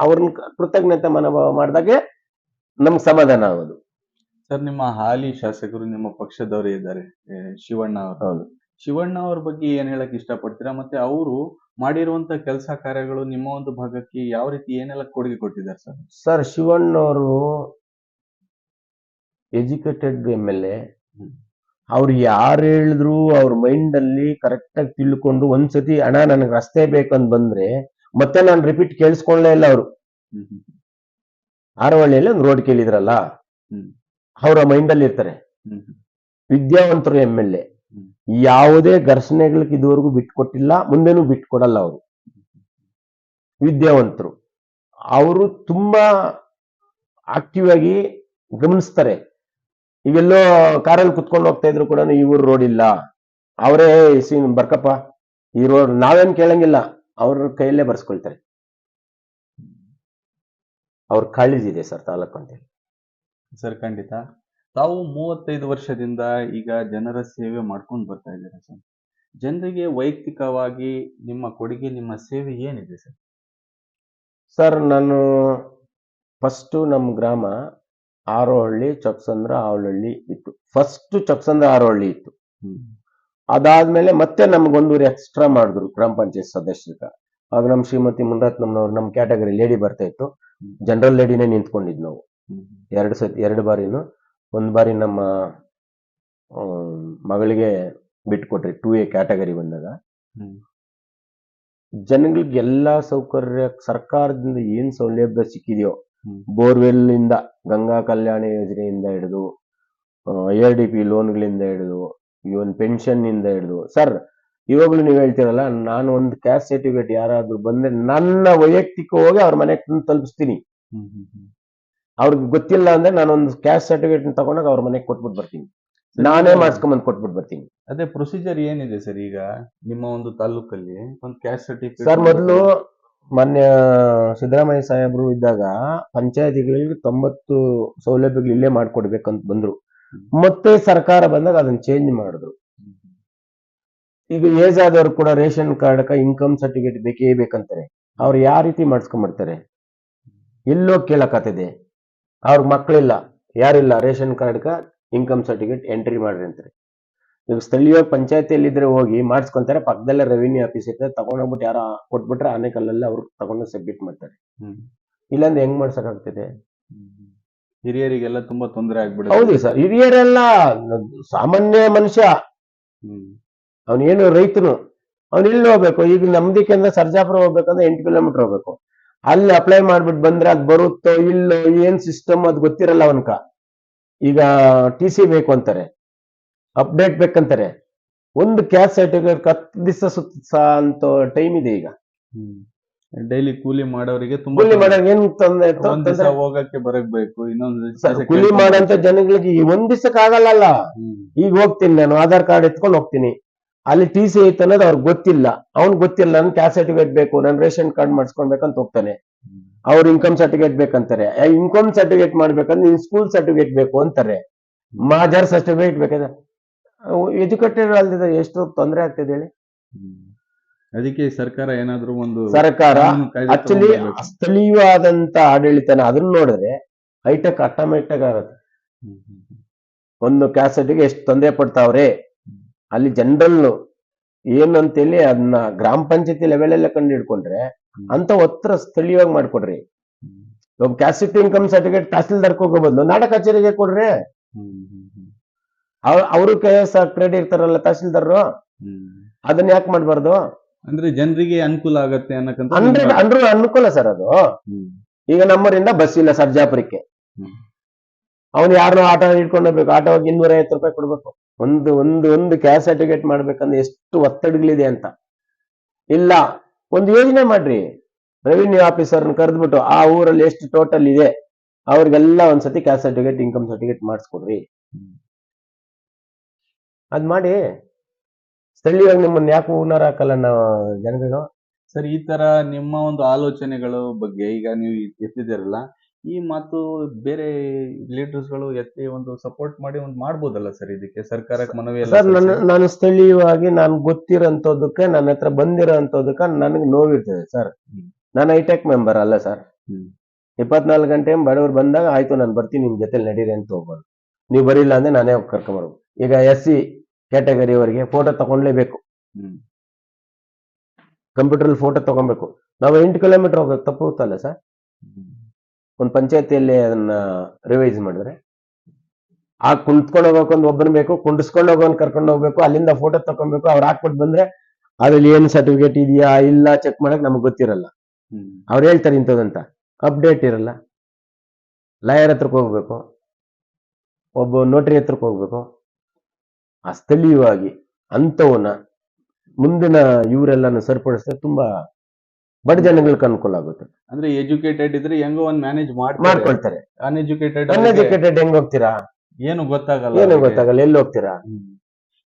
ಅವ್ರನ್ನ ಕೃತಜ್ಞತೆ ಮನೋಭಾವ ಮಾಡಿದಾಗೆ ನಮ್ಗೆ ಸಮಾಧಾನ ಆಗೋದು. ಸರ್ ನಿಮ್ಮ ಹಾಲಿ ಶಾಸಕರು ನಿಮ್ಮ ಪಕ್ಷದವರೇ ಇದ್ದಾರೆ ಶಿವಣ್ಣ ಅವರು. ಹೌದು. ಶಿವಣ್ಣ ಅವ್ರ ಬಗ್ಗೆ ಏನ್ ಹೇಳಕ್ ಇಷ್ಟಪಡ್ತೀರಾ? ಮತ್ತೆ ಅವರು ಮಾಡಿರುವಂತ ಕೆಲಸ ಕಾರ್ಯಗಳು ನಿಮ್ಮ ಒಂದು ಭಾಗಕ್ಕೆ ಯಾವ ರೀತಿ ಏನೆಲ್ಲ ಕೊಡುಗೆ ಕೊಟ್ಟಿದ್ದಾರೆ ಸರ್? ಸರ್ ಶಿವಣ್ಣವರು ಎಜುಕೇಟೆಡ್ ಎಂ ಎಲ್ ಎ. ಅವ್ರು ಯಾರು ಹೇಳಿದ್ರು ಅವ್ರ ಮೈಂಡ್ ಅಲ್ಲಿ ಕರೆಕ್ಟ್ ಆಗಿ ತಿಳ್ಕೊಂಡು ಒಂದ್ಸತಿ ಹಣ ನನಗೆ ರಸ್ತೆ ಬೇಕಂತ ಬಂದ್ರೆ ಮತ್ತೆ ನಾನು ರಿಪೀಟ್ ಕೇಳಿಸ್ಕೊಳ್ಳೇ ಇಲ್ಲ ಅವರು. ಆರವಳ್ಳಿಯಲ್ಲಿ ಒಂದು ರೋಡ್ ಕೇಳಿದ್ರಲ್ಲ. ಅವರ ಮೈಂಡ್ ಅಲ್ಲಿ ಇರ್ತಾರೆ. ವಿದ್ಯಾವಂತರು ಎಂ ಎಲ್ ಎ. ಯಾವುದೇ ಘರ್ಷಣೆಗಳಿಗೆ ಇದುವರೆಗೂ ಬಿಟ್ಕೊಟ್ಟಿಲ್ಲ ಮುಂದೆನೂ ಬಿಟ್ಕೊಡಲ್ಲ ಅವರು. ವಿದ್ಯಾವಂತರು. ಅವರು ತುಂಬಾ ಆಕ್ಟಿವ್ ಆಗಿ ಗಮನಿಸ್ತಾರೆ. ಇವೆಲ್ಲೋ ಕಾರಲ್ಲಿ ಕುತ್ಕೊಂಡು ಹೋಗ್ತಾ ಇದ್ರು ಕೂಡ ಇವ್ರು ರೋಡ್ ಇಲ್ಲ. ಅವರೇ ಸೀನ್ ಬರ್ಕಪ್ಪ ಈ ರೋಡ್ ನಾವೇನ್ ಕೇಳಂಗಿಲ್ಲ. ಅವ್ರ ಕೈಯಲ್ಲೇ ಬರ್ಸ್ಕೊಳ್ತಾರೆ. ಅವ್ರ ಕಾಳಜಿ ಇದೆ ಸರ್ ತಾಲೂಕು ಅಂತೇಳಿ ಸರ್ ಖಂಡಿತ. ತಾವು ಮೂವತ್ತೈದು ವರ್ಷದಿಂದ ಈಗ ಜನರ ಸೇವೆ ಮಾಡ್ಕೊಂಡು ಬರ್ತಾ ಇದ್ದೀರಾ ಸರ್? ಜನರಿಗೆ ವೈಯಕ್ತಿಕವಾಗಿ ನಿಮ್ಮ ಕೊಡುಗೆ ನಿಮ್ಮ ಸೇವೆ ಏನಿದೆ ಸರ್? ಸರ್ ನಾನು ಫಸ್ಟು ನಮ್ಮ ಗ್ರಾಮ ಆರೋಹಳ್ಳಿ ಚೊಕ್ಸಂದ್ರ ಆವಳಹಳ್ಳಿ ಇತ್ತು. ಫಸ್ಟ್ ಚೊಕ್ಸಂದ್ರ ಆರೋಹಳ್ಳಿ ಇತ್ತು. ಅದಾದ್ಮೇಲೆ ಮತ್ತೆ ನಮ್ಗೊಂದೂರು ಎಕ್ಸ್ಟ್ರಾ ಮಾಡಿದ್ರು ಗ್ರಾಮ ಪಂಚಾಯತ್ ಸದಸ್ಯರಿಗೆ ಆಗ ನಮ್ಮ ಶ್ರೀಮತಿ ಮುನ್ರತ್ನಮ್ನವ್ರು ನಮ್ಮ ಕ್ಯಾಟಗರಿ ಲೇಡಿ ಬರ್ತಾ ಇತ್ತು. ಜನರಲ್ ಲೇಡಿನೇ ನಿಂತ್ಕೊಂಡಿದ್ ನಾವು. ಎರಡು ಸತಿ ಎರಡು ಬಾರಿನು. ಒಂದು ಬಾರಿ ನಮ್ಮ ಮಗಳಿಗೆ ಬಿಟ್ಕೊಟ್ರಿ ಟೂ ಎ ಕ್ಯಾಟಗರಿ ಬಂದಾಗ. ಜನಗಳಿಗೆಲ್ಲ ಜನಗಳಿಗೆ ಎಲ್ಲಾ ಸೌಕರ್ಯ ಸರ್ಕಾರದಿಂದ ಏನು ಸೌಲಭ್ಯ ಸಿಕ್ಕಿದೆಯೋ. ಬೋರ್ವೆಲ್ ಇಂದ ಗಂಗಾ ಕಲ್ಯಾಣ ಯೋಜನೆಯಿಂದ ಹಿಡಿದು ಐ ಆರ್ ಡಿ ಪಿ ಲೋನ್ಗಳಿಂದ ಹಿಡಿದು ಇವನ್ ಪೆನ್ಷನ್ ಇಂದ ಹಿಡಿದು. ಸರ್ ಇವಾಗ್ಲೂ ನೀವು ಹೇಳ್ತೀರಲ್ಲ ನಾನು ಒಂದು ಕ್ಯಾಸ್ಟ್ ಸರ್ಟಿಫಿಕೇಟ್ ಯಾರಾದ್ರೂ ಬಂದ್ರೆ ನನ್ನ ವೈಯಕ್ತಿಕವಾಗಿ ಅವ್ರ ಮನೆಗೆ ತಂದು ತಲುಪಿಸ್ತೀನಿ. ಅವ್ರಿಗೆ ಗೊತ್ತಿಲ್ಲ ಅಂದ್ರೆ ನಾನೊಂದು ಕ್ಯಾಸ್ಟ್ ಸರ್ಟಿಫಿಕೇಟ್ ತಗೊಂಡಾಗ ಅವ್ರ ಮನೆಗೆ ಕೊಟ್ಬಿಟ್ಟು ಬರ್ತೀನಿ. ನಾನೇ ಮಾಡ್ಸ್ಕೊಂಬಂದು ಕೊಟ್ಬಿಟ್ಟು ಬರ್ತೀನಿ. ಅದೇ ಪ್ರೊಸೀಜರ್ ಏನಿದೆ ಸರ್ ಈಗ ನಿಮ್ಮ ಒಂದು ತಾಲೂಕಲ್ಲಿ ಒಂದು ಕ್ಯಾಸ್ಟ್ ಸರ್ಟಿಫಿಕೇಟ್ ಸರ್ ಮೊದಲು ಮೊನ್ನೆ ಸಿದ್ದರಾಮಯ್ಯ ಸಾಹೇಬರು ಇದ್ದಾಗ ಪಂಚಾಯತಿಗಳಿಗೆ ತೊಂಬತ್ತು ಸೌಲಭ್ಯಗಳು ಇಲ್ಲೇ ಮಾಡ್ಕೊಡ್ಬೇಕಂತ ಬಂದ್ರು. ಮತ್ತೆ ಸರ್ಕಾರ ಬಂದಾಗ ಅದನ್ನ ಚೇಂಜ್ ಮಾಡಿದ್ರು. ಈಗ ಏಜ್ ಆದವ್ರು ಕೂಡ ರೇಷನ್ ಕಾರ್ಡ್ ಇನ್ಕಮ್ ಸರ್ಟಿಫಿಕೇಟ್ ಬೇಕೇ ಬೇಕಂತಾರೆ. ಅವ್ರು ಯಾವ ರೀತಿ ಮಾಡಿಸ್ಕೊಂಡ್ಬಿಡ್ತಾರೆ ಎಲ್ಲೋ ಕೇಳಕತ್ತಿದೆ ಅವ್ರ ಮಕ್ಕಳಿಲ್ಲ. ಯಾರಿಲ್ಲ ರೇಷನ್ ಕಾರ್ಡ್ಕ ಇನ್ಕಮ್ ಸರ್ಟಿಫಿಕೇಟ್ ಎಂಟ್ರಿ ಮಾಡ್ರಿ ಅಂತಾರೆ. ಈಗ ಸ್ಥಳೀಯ ಪಂಚಾಯತಿಯಲ್ಲಿ ಇದ್ರೆ ಹೋಗಿ ಮಾಡಿಸ್ಕೊಂತಾರೆ ಪಕ್ಕದಲ್ಲೇ ರೆವಿನ್ಯೂ ಆಫೀಸ್ ಇರ್ತದೆ ತಗೊಂಡೋಗ್ಬಿಟ್ಟು ಯಾರೋ ಕೊಟ್ಬಿಟ್ರೆ ಆನೆಕಲ್ಲಲ್ಲಿ ಅವ್ರು ತಗೊಂಡು ಸಬ್ಮಿಟ್ ಮಾಡ್ತಾರೆ. ಇಲ್ಲಾಂದ್ರೆ ಹೆಂಗ್ ಮಾಡ್ಸಕ್ಕಾಗ್ತದೆ? ಹಿರಿಯರಿಗೆಲ್ಲ ತುಂಬಾ ತೊಂದರೆ ಆಗ್ಬಿಡುತ್ತೆ. ಹೌದು ಸರ್ ಹಿರಿಯರೆಲ್ಲ ಸಾಮಾನ್ಯ ಮನುಷ್ಯ. ಅವನೇನು ರೈತನು ಅವ್ನು ಇಲ್ಲಿ ಹೋಗ್ಬೇಕು? ಈಗ ನಮ್ದಿಕ್ಕಿಂದ ಸರ್ಜಾಪುರ ಹೋಗ್ಬೇಕಂದ್ರೆ ಎಂಟು ಕಿಲೋಮೀಟರ್ ಹೋಗ್ಬೇಕು. ಅಲ್ಲಿ ಅಪ್ಲೈ ಮಾಡ್ಬಿಟ್ಟು ಬಂದ್ರೆ ಅದು ಬರುತ್ತೋ ಇಲ್ಲೋ ಏನ್ ಸಿಸ್ಟಮ್ ಅದು ಗೊತ್ತಿರಲ್ಲ ಅವನ್ಕ. ಈಗ ಟಿ ಸಿ ಬೇಕು ಅಂತಾರೆ. ಅಪ್ಡೇಟ್ ಬೇಕಂತಾರೆ. ಒಂದು ಕ್ಯಾಸ್ಟ್ ಸರ್ಟಿಫಿಕೇಟ್ ಹತ್ತು ದಿವಸ ಸುತ್ತ ಅಂತ ಟೈಮ್ ಇದೆ ಈಗ. ಡೈಲಿ ಕೂಲಿ ಮಾಡೋರಿಗೆ ತುಂಬಾ ಕೂಲಿ ಮಾಡೋ ಏನ್ ತೊಂದ್ರೆ ಒಂದ್ ದಿವಸ? ಹೋಗಕ್ಕೆ ಬರಬೇಕು ಇನ್ನೊಂದು ಕೂಲಿ ಮಾಡಂತ ಜನಗಳಿಗೆ ಈ ಒಂದ್ ದಿವಸಕ್ಕೆ ಆಗಲ್ಲ. ಈಗ ಹೋಗ್ತೀನಿ ನಾನು ಆಧಾರ್ ಕಾರ್ಡ್ ಎತ್ಕೊಂಡು ಹೋಗ್ತೀನಿ. ಅಲ್ಲಿ ಟಿ ಸಿ ಐತೆ ಅನ್ನೋದು ಅವ್ರಿಗೆ ಗೊತ್ತಿಲ್ಲ. ಅವ್ನ್ ಗೊತ್ತಿಲ್ಲ ನನ್ ಕ್ಯಾಸ್ಟ್ ಸರ್ಟಿಫಿಕೇಟ್ ಬೇಕು ನನ್ ರೇಷನ್ ಕಾರ್ಡ್ ಮಾಡಿಸ್ಕೊಳ್ಬೇಕಂತ ಹೋಗ್ತಾನೆ. ಅವ್ರ ಇನ್ಕಮ್ ಸರ್ಟಿಫಿಕೇಟ್ ಬೇಕಂತಾರೆ. ಇನ್ಕಮ್ ಸರ್ಟಿಫಿಕೇಟ್ ಮಾಡ್ಬೇಕಂದ್ರೆ ನಿನ್ ಸ್ಕೂಲ್ ಸರ್ಟಿಫಿಕೇಟ್ ಬೇಕು ಅಂತಾರೆ. ಮಾಜರ್ ಸರ್ಟಿಫಿಕೇಟ್ ಬೇಕಾದ್ರೆ ಎಜುಕೇಟೆಡ್ ಅಲ್ದಿದ್ರೆ ಎಷ್ಟು ತೊಂದರೆ ಆಗ್ತದೆ ಹೇಳಿ? ಅದಕ್ಕೆ ಸರ್ಕಾರ ಏನಾದ್ರೂ ಒಂದು ಸರ್ಕಾರ ಆಕ್ಚುಲಿ ಸ್ಥಳೀಯವಾದಂತ ಆಡಳಿತನ ಅದನ್ನ ನೋಡಿದ್ರೆ ಹೈಟೆಕ್ ಆಟೋಮೆಟಿಕ್ ಆಗುತ್ತೆ. ಒಂದು ಕ್ಯಾಸೆಟ್ಗೆ ಎಷ್ಟು ತೊಂದರೆ ಪಡ್ತಾವ್ರೆ ಅಲ್ಲಿ ಜನರಲ್ ಏನಂತೇಳಿ ಅದನ್ನ ಗ್ರಾಮ ಪಂಚಾಯತಿ ಲೆವೆಲ್ ಎಲ್ಲ ಕಂಡು ಹಿಡ್ಕೊಂಡ್ರೆ ಅಂತ ಒತ್ತರ ಸ್ಥಳೀಯವಾಗಿ ಮಾಡ್ಕೊಡ್ರಿ. ಒಬ್ಬ ಕ್ಯಾಸೆಟ್ ಇನ್ಕಮ್ ಸರ್ಟಿಫಿಕೇಟ್ ತಹಸೀಲ್ದಾರ್ ಹೋಗೋ ಬದಲು ನಾಡ ಕಚೇರಿಗೆ ಕೊಡ್ರಿ. ಅವರು ಕೆ ಎಸ್ ಕ್ರೆಡಿಟ್ ಇರ್ತಾರಲ್ಲ ತಹಸೀಲ್ದಾರರು ಅದನ್ನ ಯಾಕೆ ಮಾಡಬಾರ್ದು? ಅಂದ್ರೆ ಜನರಿಗೆ ಅನುಕೂಲ ಆಗತ್ತೆ ಅನ್ನಕ್ಕಂತ ಅಂದ್ರೆ ಅನುಕೂಲ ಸರ್ ಅದು. ಈಗ ನಮ್ಮೂರಿಂದ ಬಸ್ ಇಲ್ಲ ಸರ್ಜಾಪುರಕ್ಕೆ ಅವನು ಯಾರನ್ನೋ ಆಟೋ ಹಿಡ್ಕೊಂಡು ಹೋಗ್ಬೇಕು. ಆಟೋಗೆ ಇನ್ನೂರ ಐವತ್ತು ರೂಪಾಯಿ ಕೊಡ್ಬೇಕು. ಒಂದು ಒಂದು ಒಂದು ಕ್ಯಾಶ್ ಸರ್ಟಿಫಿಕೇಟ್ ಮಾಡ್ಬೇಕಂದ್ರೆ ಎಷ್ಟು ಒತ್ತಡಗಳಿದೆ ಅಂತ. ಇಲ್ಲ ಒಂದು ಯೋಜನೆ ಮಾಡ್ರಿ. ರೆವಿನ್ಯೂ ಆಫೀಸರ್ನ ಕರೆದ್ಬಿಟ್ಟು ಆ ಊರಲ್ಲಿ ಎಷ್ಟು ಟೋಟಲ್ ಇದೆ ಅವ್ರಿಗೆಲ್ಲ ಒಂದ್ಸತಿ ಕ್ಯಾಶ್ ಸರ್ಟಿಫಿಕೇಟ್ ಇನ್ಕಮ್ ಸರ್ಟಿಫಿಕೇಟ್ ಮಾಡಿಸ್ಕೊಡ್ರಿ. ಅದ್ ಮಾಡಿ ಸ್ಥಳೀಯವಾಗಿ ನಿಮ್ಮನ್ನ ಯಾಕೆ ಓನರ್ ಹಾಕಲ್ಲ ನಾವು ಜನಗಳು ಸರ್ ಈ ತರ ನಿಮ್ಮ ಒಂದು ಆಲೋಚನೆಗಳ ಬಗ್ಗೆ ಈಗ ನೀವು ಎತ್ತಿದಿರಲ್ಲ ಈ ಮಾತು ಬೇರೆ ಲೀಡರ್ಸ್ಗಳು ಎತ್ತಿ ಒಂದು ಸಪೋರ್ಟ್ ಮಾಡಿ ಒಂದು ಮಾಡ್ಬೋದಲ್ಲ ಸರ್ ಇದಕ್ಕೆ ಸರ್ಕಾರಕ್ಕೆ ಮನವಿ ಎಲ್ಲ ಸರ್ ನನ್ನ ಸಲ್ಲಿಸಿ. ನಾನು ಸ್ಥಳೀಯವಾಗಿ ನಾನು ಗೊತ್ತಿರೋಂಥದ್ದಕ್ಕೆ ನನ್ನ ಹತ್ರ ಬಂದಿರೋಂಥದ್ದಕ್ಕೆ ನನಗೆ ನೋವಿರ್ತದೆ ಸರ್ ಹ್ಮ್. ನಾನು ಐಟೆಕ್ ಮೆಂಬರ್ ಅಲ್ಲ ಸರ್ ಹ್ಮ್. ಇಪ್ಪತ್ನಾಲ್ಕು ಗಂಟೆ ಬಡವರು ಬಂದಾಗ ಆಯ್ತು ನಾನು ಬರ್ತೀನಿ ನಿಮ್ ಜೊತೆ ನಡೀರಿ ಅಂತ ಹೋಗ್ಬೋದು ನೀವು ಬರಿಲ್ಲ ಅಂದ್ರೆ ನಾನೇ ಹೋಗಿ ಕರ್ಕೊಂಬರ್ಬೋದು ಈಗ ಎಸ್ ಸಿ ಕ್ಯಾಟಗರಿಯವರಿಗೆ ಫೋಟೋ ತಗೊಂಡ್ಲೇಬೇಕು ಹ್ಮ್. ಕಂಪ್ಯೂಟರ್ ಫೋಟೋ ತಗೊಬೇಕು ನಾವು ಎಂಟು ಕಿಲೋಮೀಟರ್ ಹೋಗೋದು ತಪ್ಪುತ್ತಲ್ಲ ಸರ್ ಒಂದು ಪಂಚಾಯತಿಯಲ್ಲಿ ಅದನ್ನ ರಿವೈಸ್ ಮಾಡಿದ್ರೆ ಆ ಕುಂತ್ಕೊಂಡು ಹೋಗೋಕೆ ಒಂದು ಒಬ್ಬನ ಬೇಕು ಕುಂಡಿಸ್ಕೊಂಡು ಹೋಗೋನ್ ಕರ್ಕೊಂಡು ಹೋಗ್ಬೇಕು ಅಲ್ಲಿಂದ ಫೋಟೋ ತಗೊಬೇಕು ಅವ್ರು ಹಾಕ್ಬಿಟ್ಟು ಬಂದ್ರೆ ಅದ್ರಲ್ಲಿ ಏನ್ ಸರ್ಟಿಫಿಕೇಟ್ ಇದೆಯಾ ಇಲ್ಲ ಚೆಕ್ ಮಾಡಕ್ ನಮ್ಗೆ ಗೊತ್ತಿರಲ್ಲ. ಅವ್ರು ಹೇಳ್ತಾರೆ ಇಂಥದ್ದಂತ. ಅಪ್ಡೇಟ್ ಇರಲ್ಲ. ಲಾಯರ್ ಹತ್ರಕ್ಕೆ ಹೋಗ್ಬೇಕು. ಒಬ್ಬ ನೋಟರಿ ಹತ್ರಕ್ಕೆ ಹೋಗ್ಬೇಕು. ಆ ಸ್ಥಳೀಯವಾಗಿ ಅಂಥವನ್ನ ಮುಂದಿನ ಇವರೆಲ್ಲನೂ ಸರಿಪಡಿಸಿದ್ರೆ ತುಂಬಾ ಬಡ ಜನಗಳಿಗೆ ಅನುಕೂಲ ಆಗುತ್ತೆ. ಅಂದ್ರೆ ಎಜುಕೇಟೆಡ್ ಇದ್ರೆ ಹೆಂಗೋ ಒಂದ್ ಮ್ಯಾನೇಜ್ ಮಾಡ್ಕೊಳ್ತಾರೆ. ಅನ್ಎಜುಕೇಟೆಡ್ ಅನ್ಎಜುಕೇಟೆಡ್ ಹೆಂಗ್ ಹೋಗ್ತೀರಾ? ಏನು ಗೊತ್ತಾಗಲ್ಲ ಏನು ಅವ್ರಿಗೆ. ಗೊತ್ತಾಗಲ್ಲ ಎಲ್ಲಿ ಹೋಗ್ತೀರಾ? ಹ್ಮ್.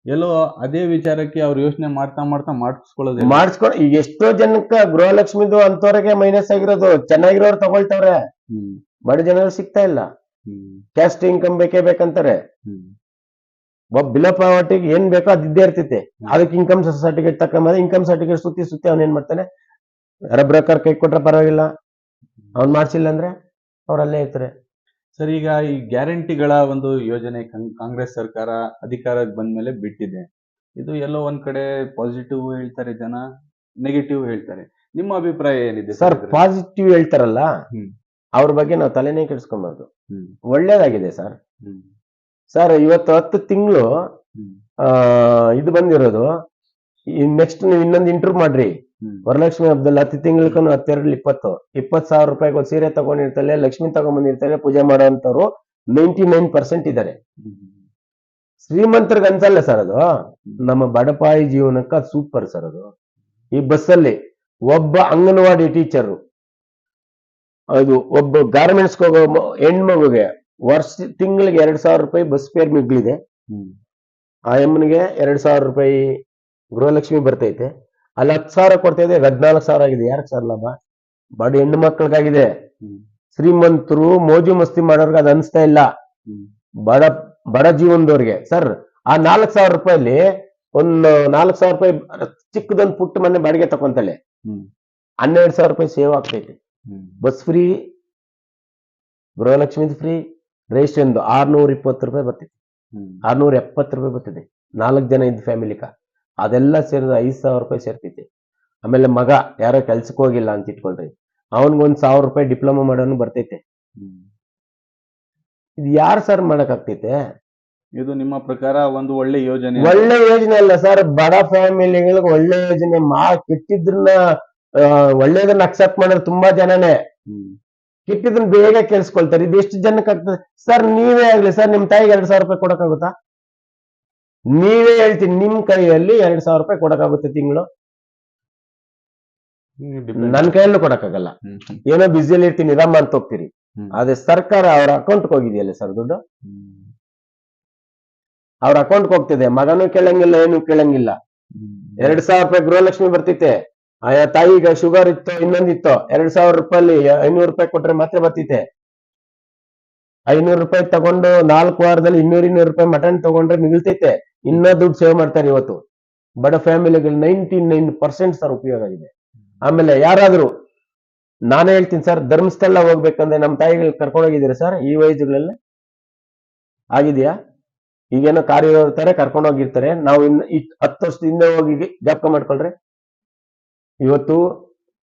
ಎಲ್ಲೋ ಅದೇ ವಿಚಾರಕ್ಕೆ ಅವ್ರು ಯೋಚನೆ ಮಾಡ್ತಾ ಮಾಡ್ತಾ ಮಾಡಿಸ್ಕೊಳ್ಳೋದು ಮಾಡಿಸ್ಕೊಂಡು ಈಗ ಎಷ್ಟೋ ಜನಕ್ಕೆ ಗೃಹಲಕ್ಷ್ಮಿದು ಅಂತವ್ರಿಗೆ ಮೈನಸ್ ಆಗಿರೋದು ಚೆನ್ನಾಗಿರೋರು ತಗೊಳ್ತಾವ್ರೆ. ಬಡ ಜನರು ಸಿಗ್ತಾ ಇಲ್ಲ. ಕ್ಯಾಸ್ಟ್ ಇನ್ಕಮ್ ಬೇಕೇ ಬೇಕಂತಾರೆ. ಒಬ್ಬ ಬಿಲೋ ಪಾವರ್ಟಿಗೆ ಏನ್ ಬೇಕೋ ಅದಿದ್ದೇ ಇದ್ದೇ ಇರ್ತೈತೆ ಅದಕ್ಕೆ ಇನ್ಕಮ್ ಸರ್ಟಿಫಿಕೇಟ್ ತಕೊಂಬಂದ್ರೆ ಇನ್ಕಮ್ ಸರ್ಟಿಫಿಕೇಟ್ ಸುತ್ತಿ ಸುತ್ತಿ ಅವ್ನ ಏನ್ ಮಾಡ್ತಾನೆ ಯಾರ ಬ್ರೋಕರ್ ಕೈ ಕೊಟ್ರೆ ಪರವಾಗಿಲ್ಲ. ಅವ್ನ್ ಮಾಡ್ಸಿಲ್ಲ ಅಂದ್ರೆ ಅವರಲ್ಲೇ ಇರ್ತಾರೆ. ಸರ್ ಈಗ ಈ ಗ್ಯಾರಂಟಿಗಳ ಒಂದು ಯೋಜನೆ ಕಾಂಗ್ರೆಸ್ ಸರ್ಕಾರ ಅಧಿಕಾರಕ್ಕೆ ಬಂದ್ಮೇಲೆ ಬಿಟ್ಟಿದೆ. ಇದು ಎಲ್ಲೋ ಒಂದ್ ಕಡೆ ಪಾಸಿಟಿವ್ ಹೇಳ್ತಾರೆ ಜನ ನೆಗೆಟಿವ್ ಹೇಳ್ತಾರೆ. ನಿಮ್ಮ ಅಭಿಪ್ರಾಯ ಏನಿದೆ ಸರ್? ಪಾಸಿಟಿವ್ ಹೇಳ್ತಾರಲ್ಲ. ಅವ್ರ ಬಗ್ಗೆ ನಾವು ತಲೆನೇ ಕೆಡಿಸ್ಕೊಬಾರ್ದು. ಒಳ್ಳೇದಾಗಿದೆ ಸರ್. ಸರ್ ಇವತ್ತು ಹತ್ತು ತಿಂಗಳು ಆ ಇದು ಬಂದಿರೋದು. ನೆಕ್ಸ್ಟ್ ನೀವು ಇನ್ನೊಂದು ಇಂಟರ್ವ್ಯೂ ಮಾಡ್ರಿ. ವರಲಕ್ಷ್ಮಿ ಹಬ್ಬದಲ್ಲಿ ಹತ್ತು ತಿಂಗಳಕ್ಕೂ ಹತ್ತೆರಡು ಇಪ್ಪತ್ತು. ಇಪ್ಪತ್ತು ಸಾವಿರ ರೂಪಾಯಿಗೆ ಒಂದು ಸೀರೆ ತಗೊಂಡಿರ್ತಾರೆ ಲಕ್ಷ್ಮಿ ತಗೊಂಡ್ಬಂದಿರ್ತಾರೆ ಪೂಜೆ ಮಾಡೋಂಥವ್ರು ನೈಂಟಿ ನೈನ್ ಪರ್ಸೆಂಟ್ ಇದ್ದಾರೆ. ಶ್ರೀಮಂತರಿಗೆ ಅನ್ಸಲ್ಲ ಸರ್ ಅದು? ನಮ್ಮ ಬಡಪಾಯಿ ಜೀವನಕ್ಕೆ ಸೂಪರ್ ಸರ್ ಅದು. ಈ ಬಸ್ಸಲ್ಲಿ ಒಬ್ಬ ಅಂಗನವಾಡಿ ಟೀಚರ್ ಅದು ಒಬ್ಬ ಗಾರ್ಮೆಂಟ್ಸ್ಗೆ ಹೋಗೋ ಹೆಣ್ಮಗುಗೆ ವರ್ಷ ತಿಂಗಳಿಗೆ ಎರಡ್ ಸಾವಿರ ರೂಪಾಯಿ ಬಸ್ ಫೇರ್ ಮಿಗ್ಲಿದೆ. ಹ್ಮ್. ಆ ಎಮ್ಮನಿಗೆ ಎರಡ್ ಸಾವಿರ ರೂಪಾಯಿ ಗೃಹಲಕ್ಷ್ಮಿ ಬರ್ತೈತೆ. ಅಲ್ಲಿ ಹತ್ತು ಸಾವಿರ ಕೊಡ್ತಾ ಇದೆ ಹದಿನಾಲ್ಕು ಸಾವಿರ ಆಗಿದೆ. ಯಾರಿಗೆ ಸರ್ ಲಾಭ? ಬಡ ಹೆಣ್ಣು ಮಕ್ಕಳಿಗಾಗಿದೆ. ಶ್ರೀಮಂತರು ಮೋಜು ಮಸ್ತಿ ಮಾಡೋರ್ಗೆ ಅದು ಅನಿಸ್ತಾ ಇಲ್ಲ. ಬಡ ಬಡ ಜೀವನದವ್ರಿಗೆ. ಸರ್ ಆ ನಾಲ್ಕು ಸಾವಿರ ರೂಪಾಯಲ್ಲಿ ಒಂದು ನಾಲ್ಕು ಸಾವಿರ ರೂಪಾಯಿ ಚಿಕ್ಕದೊಂದು ಪುಟ್ಟ ಮನೆ ಬಾಡಿಗೆ ತಕೊಂತಾಳೆ ಹ್ಮ್. ಹನ್ನೆರಡು ಸಾವಿರ ರೂಪಾಯಿ ಸೇವ್ ಆಗ್ತೈತೆ. ಬಸ್ ಫ್ರೀ ಗೃಹಲಕ್ಷ್ಮಿದು ಫ್ರೀ ರೇಷನ್ದು ಆರ್ನೂರ ಇಪ್ಪತ್ತು ರೂಪಾಯಿ ಬರ್ತಿತ್ತು. ಆರ್ನೂರ ಎಪ್ಪತ್ತು ರೂಪಾಯಿ ಬರ್ತಿದೆ. ನಾಲ್ಕು ಜನ ಇದ್ದ ಫ್ಯಾಮಿಲಿಕ ಅದೆಲ್ಲ ಸೇರಿದ ಐದು ಸಾವಿರ ರೂಪಾಯಿ ಸೇರ್ತಿತ್ತು. ಆಮೇಲೆ ಮಗ ಯಾರೋ ಕೆಲ್ಸಕ್ಕೆ ಹೋಗಿಲ್ಲ ಅಂತ ಇಟ್ಕೊಳ್ರಿ ಅವನಿಗೊಂದು ಸಾವಿರ ರೂಪಾಯಿ ಡಿಪ್ಲೊಮಾ ಮಾಡೋನು ಬರ್ತೈತೆ. ಇದು ಯಾರು ಸರ್ ಮಾಡಕ್ ಆಗ್ತೈತೆ ಇದು ನಿಮ್ಮ ಪ್ರಕಾರ ಒಂದು ಒಳ್ಳೆ ಯೋಜನೆ ಒಳ್ಳೆ ಯೋಜನೆ ಅಲ್ಲ ಸರ್ ಬಡ ಫ್ಯಾಮಿಲಿಗಳಿಗೆ ಒಳ್ಳೆ ಯೋಜನೆ. ಮಾ ಕೆಟ್ಟಿದ್ರನ್ನ ಒಳ್ಳೇದನ್ನ ಅಕ್ಸೆಪ್ಟ್ ಮಾಡೋದು ತುಂಬಾ ಜನನೇ. ಹ್ಮ್. ಬೇಗ ಕೇಳಿಸ್ಕೊಳ್ತಾರೆ. ಇದು ಎಷ್ಟು ಜನಕ್ಕೆ ಆಗ್ತದೆ? ಸರ್ ನೀವೇ ಆಗ್ಲಿ ಸರ್ ನಿಮ್ ತಾಯಿಗೆ ಎರಡ್ ಸಾವಿರ ರೂಪಾಯಿ ಕೊಡಕ್ಕಾಗುತ್ತಾ? ನೀವೇ ಹೇಳ್ತೀನಿ ನಿಮ್ ಕೈಯಲ್ಲಿ ಎರಡ್ ಸಾವಿರ ರೂಪಾಯಿ ಕೊಡಕ್ಕಾಗುತ್ತೆ ತಿಂಗಳು. ನನ್ ಕೈಯಲ್ಲೂ ಕೊಡಕ್ಕಾಗಲ್ಲ. ಏನೋ ಬಿಸಿಯಲ್ಲಿ ಇರ್ತೀನಿ ರಮ್ಮ ಅಂತ ಹೋಗ್ತೀರಿ. ಅದೇ ಆದ್ರೆ ಸರ್ಕಾರ ಅವ್ರ ಅಕೌಂಟ್ಗೆ ಹೋಗಿದೆಯಲ್ಲ ಸರ್ ದುಡ್ಡು. ಅವ್ರ ಅಕೌಂಟ್ಗೆ ಹೋಗ್ತಿದೆ. ಮಗನೂ ಕೇಳಂಗಿಲ್ಲ ಏನು ಕೇಳಂಗಿಲ್ಲ. ಎರಡ್ ಸಾವಿರ ರೂಪಾಯಿ ಗೃಹಲಕ್ಷ್ಮಿ ಬರ್ತಿತ್ತೆ. ಆಯಾ ತಾಯಿಗೆ ಶುಗರ್ ಇತ್ತು, ಇನ್ನೊಂದಿತ್ತು. ಎರಡ್ ಸಾವಿರ ರೂಪಾಯಿ ಐನೂರು ರೂಪಾಯಿ ಕೊಟ್ರೆ ಮಾತ್ರ ಬರ್ತಿತ್ತೆ. ಐನೂರು ರೂಪಾಯಿ ತಗೊಂಡು ನಾಲ್ಕು ವಾರದಲ್ಲಿ ಇನ್ನೂರ್ ಇನ್ನೂರು ರೂಪಾಯಿ ಮಟನ್ ತಗೊಂಡ್ರೆ ಮಿಗಿಲ್ತೈತೆ. ಇನ್ನೂ ದುಡ್ಡು ಸೇವ್ ಮಾಡ್ತಾರೆ ಇವತ್ತು. ಬಡ ಫ್ಯಾಮಿಲಿಗಳು ನೈಂಟಿ ನೈನ್ ಪರ್ಸೆಂಟ್ ಸರ್ ಉಪಯೋಗ ಆಗಿದೆ. ಆಮೇಲೆ ಯಾರಾದ್ರೂ, ನಾನೇ ಹೇಳ್ತೀನಿ ಸರ್, ಧರ್ಮಸ್ಥಳ ಹೋಗ್ಬೇಕಂದ್ರೆ ನಮ್ಮ ತಾಯಿಗಳು ಕರ್ಕೊಂಡೋಗಿದ್ದೀರಾ ಸರ್? ಈ ವಯಸ್ಸುಗಳಲ್ಲಿ? ಆಗಿದೆಯಾ? ಈಗೇನೋ ಕಾರ್ಯ ತರ ಕರ್ಕೊಂಡು ಹೋಗಿರ್ತಾರೆ. ನಾವು ಇನ್ನು ಈ ಹತ್ತು ವರ್ಷದಿಂದ ಹೋಗಿ ಜ್ಞಾಪಕ ಮಾಡ್ಕೊಳ್ರಿ. ಇವತ್ತು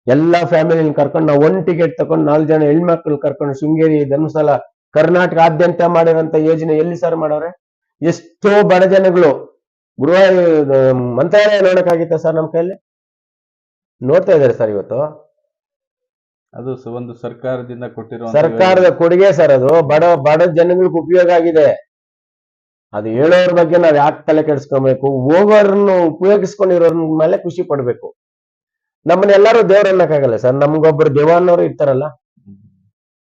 ಎಲ್ಲಾ ಫ್ಯಾಮಿಲಿ ಕರ್ಕೊಂಡು ನಾವು ಒನ್ ಟಿಕೆಟ್ ತಕೊಂಡು ನಾಲ್ಕು ಜನ ಹೆಣ್ಮಕ್ಳು ಕರ್ಕೊಂಡು ಶೃಂಗೇರಿ ಧರ್ಮಸ್ಥಳ ಕರ್ನಾಟಕ ಆದ್ಯಂತ ಮಾಡಿರುವಂತ ಯೋಜನೆ ಎಲ್ಲಿ ಸರ್ ಮಾಡೋರೆ? ಎಷ್ಟೋ ಬಡ ಜನಗಳು ಗೃಹ ಮಂತ್ರಾಲಯ ನೋಡಕ್ಕಾಗಿತ್ತ ಸರ್ ನಮ್ಮ ಕೈಯಲ್ಲಿ? ನೋಡ್ತಾ ಇದಾರೆ ಸರ್ ಇವತ್ತು. ಅದು ಒಂದು ಸರ್ಕಾರದಿಂದ ಕೊಟ್ಟಿರೋ ಸರ್ಕಾರದ ಕೊಡುಗೆ ಸರ್ ಅದು. ಬಡ ಬಡ ಜನಗಳಿಗೆ ಉಪಯೋಗ ಆಗಿದೆ. ಅದು ಹೇಳೋರ ಬಗ್ಗೆ ನಾವು ಯಾಕೆ ತಲೆ ಕೆಡಿಸ್ಕೊಬೇಕು? ಹೋಗೋರನ್ನು ಉಪಯೋಗಿಸ್ಕೊಂಡಿರೋರ್ ಮೇಲೆ ಖುಷಿ ಪಡ್ಬೇಕು. ನಮ್ಮನ್ನ ಎಲ್ಲರೂ ದೇವ್ರ ಅನ್ನಕ್ಕಾಗಲ್ಲ ಸರ್. ನಮ್ಗೊಬ್ರು ದೇವಾನ್ನವರು ಇರ್ತಾರಲ್ಲ.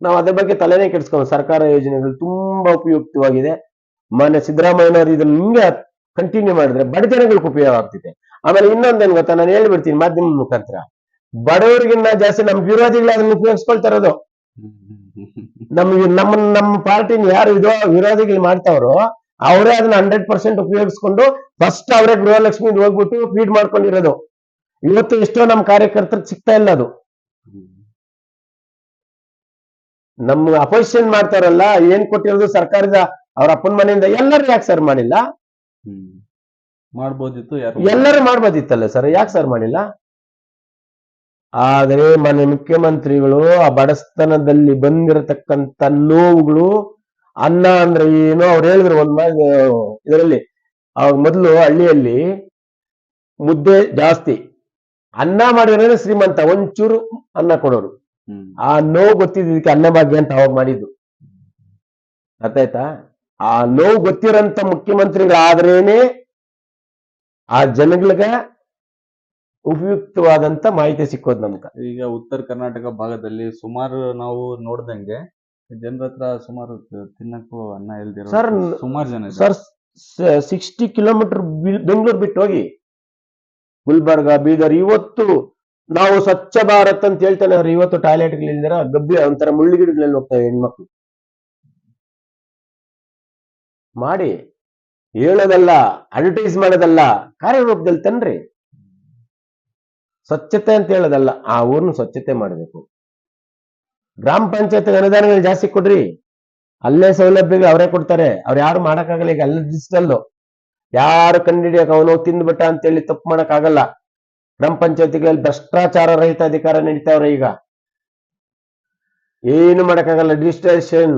ನಾವು ಅದ್ರ ಬಗ್ಗೆ ತಲೆನೇ ಕೆಡಿಸ್ಕೊಂಡು ಸರ್ಕಾರ ಯೋಜನೆಗಳು ತುಂಬಾ ಉಪಯುಕ್ತವಾಗಿದೆ. ಮಾನ್ಯ ಸಿದ್ದರಾಮಯ್ಯನವರು ಇದನ್ನ ಹಿಂಗೆ ಕಂಟಿನ್ಯೂ ಮಾಡಿದ್ರೆ ಬಡ ಜನಗಳಿಗೆ ಉಪಯೋಗ ಆಗ್ತಿದೆ ಆಮೇಲೆ ಇನ್ನೊಂದೇನ್ ಗೊತ್ತಾ? ನಾನು ಹೇಳ್ಬಿಡ್ತೀನಿ ಮಾಧ್ಯಮ ಮುಖಾಂತರ. ಬಡವರಿಗಿನ್ನ ಜಾಸ್ತಿ ನಮ್ ವಿರೋಧಿಗಳು ಅದನ್ನ ಉಪಯೋಗಿಸ್ಕೊಳ್ತಾರದು ನಮ್ ನಮ್ಗೆ ನಮ್ಮ ನಮ್ಮ ಪಾರ್ಟಿನ ಯಾರು ಇದು ವಿರೋಧಿಗಳು ಮಾಡ್ತಾವ್ರೋ ಅವರೇ ಅದನ್ನ ಹಂಡ್ರೆಡ್ ಪರ್ಸೆಂಟ್ ಉಪಯೋಗಿಸ್ಕೊಂಡು ಫಸ್ಟ್ ಅವರೇ ಗೃಹಲಕ್ಷ್ಮಿ ಹೋಗ್ಬಿಟ್ಟು ಫೀಡ್ ಮಾಡ್ಕೊಂಡಿರೋದು. ಇವತ್ತು ಎಷ್ಟೋ ನಮ್ಮ ಕಾರ್ಯಕರ್ತರಿಗೆ ಸಿಗ್ತಾ ಇಲ್ಲ ಅದು. ನಮ್ಮ ಅಪೋಸಿಷನ್ ಮಾಡ್ತಾರಲ್ಲ ಏನ್ ಕೊಟ್ಟಿರೋದು ಸರ್ಕಾರದ ಅವ್ರ ಅಪ್ಪನ ಮನೆಯಿಂದ ಎಲ್ಲರೂ ಯಾಕೆ ಸರ್ ಮಾಡಿಲ್ಲ. ಮಾಡ್ಬೋದಿತ್ತು ಎಲ್ಲರೂ ಮಾಡ್ಬೋದಿತ್ತಲ್ಲ ಸರ್ ಯಾಕೆ ಸರ್ ಮಾಡಿಲ್ಲ? ಆದರೆ ಮನೆ ಮುಖ್ಯಮಂತ್ರಿಗಳು ಆ ಬಡಸ್ತನದಲ್ಲಿ ಬಂದಿರತಕ್ಕಂತ ನೋವುಗಳು ಅನ್ನ ಅಂದ್ರೆ ಏನೋ ಅವ್ರು ಹೇಳಿದ್ರು ಒಂದ್ ಇದರಲ್ಲಿ ಅವಾಗ ಮೊದಲು ಹಳ್ಳಿಯಲ್ಲಿ ಮುದ್ದೆ ಜಾಸ್ತಿ. ಅನ್ನ ಮಾಡಿದ್ರೆ ಶ್ರೀಮಂತ ಒಂಚೂರು ಅನ್ನ ಕೊಡೋರು. ಆ ನೋವು ಗೊತ್ತಿದ್ದಕ್ಕೆ ಅನ್ನಭಾಗ್ಯ ಅಂತ ಅವಾಗ ಮಾಡಿದ್ದು. ಅರ್ಥ ಆಯ್ತಾ ಆ ನೋವು ಗೊತ್ತಿರೋಂತ ಮುಖ್ಯಮಂತ್ರಿಗಳಾದ್ರೇನೆ ಆ ಜನಗಳಿಗೆ ಉಪಯುಕ್ತವಾದಂತ ಮಾಹಿತಿ ಸಿಕ್ಕೋದು ನಮ್ಗ. ಈಗ ಉತ್ತರ ಕರ್ನಾಟಕ ಭಾಗದಲ್ಲಿ ಸುಮಾರು ನಾವು ನೋಡ್ದಂಗೆ ಜನರ ಹತ್ರ ಸುಮಾರು ತಿನ್ನಕ್ಕೂ ಅನ್ನ ಇಲ್ದಿರೋ ಸರ್, ಸುಮಾರು ಜನ ಸರ್ ಸಿಕ್ಸ್ಟಿ ಕಿಲೋಮೀಟರ್ ಬೆಂಗಳೂರು ಬಿಟ್ಟು ಹೋಗಿ ಗುಲ್ಬರ್ಗ, ಬೀದರ್, ಇವತ್ತು ನಾವು ಸ್ವಚ್ಛ ಭಾರತ್ ಅಂತ ಹೇಳ್ತಾನೆ ಅವ್ರು. ಇವತ್ತು ಟಾಯ್ಲೆಟ್ಗಳಿಲ್ದಿರ ಗಬ್ಬಿ ಒಂಥರ ಮುಳ್ಳುಗಿಡಗಳಲ್ಲಿ ಹೋಗ್ತವೆ ಹೆಣ್ಮಕ್ಳು. ಮಾಡಿ. ಹೇಳೋದಲ್ಲ ಅಡ್ವರ್ಟೈಸ್ ಮಾಡೋದಲ್ಲ, ಕಾರ್ಯರೂಪದಲ್ಲಿ ತನ್ರಿ ಸ್ವಚ್ಛತೆ ಅಂತ ಹೇಳೋದಲ್ಲ, ಆ ಊರ್ನ ಸ್ವಚ್ಛತೆ ಮಾಡಬೇಕು. ಗ್ರಾಮ ಪಂಚಾಯತ್ ಅನುದಾನಗಳು ಜಾಸ್ತಿ ಕೊಡ್ರಿ. ಅಲ್ಲೇ ಸೌಲಭ್ಯಗಳು ಅವರೇ ಕೊಡ್ತಾರೆ. ಅವ್ರು ಯಾರು ಮಾಡಕ್ಕಾಗಲ್ಲ ಈಗ ಅಲ್ಲಿ ಡಿಜಿಟಲ್ ಯಾರು ಕಂಡಿಡಿಯಕ್ಕೆ ಅವನು ತಿಂದ್ಬಿಟ್ಟ ಅಂತೇಳಿ ತಪ್ಪು ಮಾಡಕ್ಕಾಗಲ್ಲ. ಗ್ರಾಮ ಪಂಚಾಯತಿಗಳಲ್ಲಿ ಭ್ರಷ್ಟಾಚಾರ ರಹಿತ ಅಧಿಕಾರ ನಡೀತಾವ್ರೆ ಈಗ. ಏನು ಮಾಡಕ್ಕಾಗಲ್ಲ ಡಿಜಿಟೇಷನ್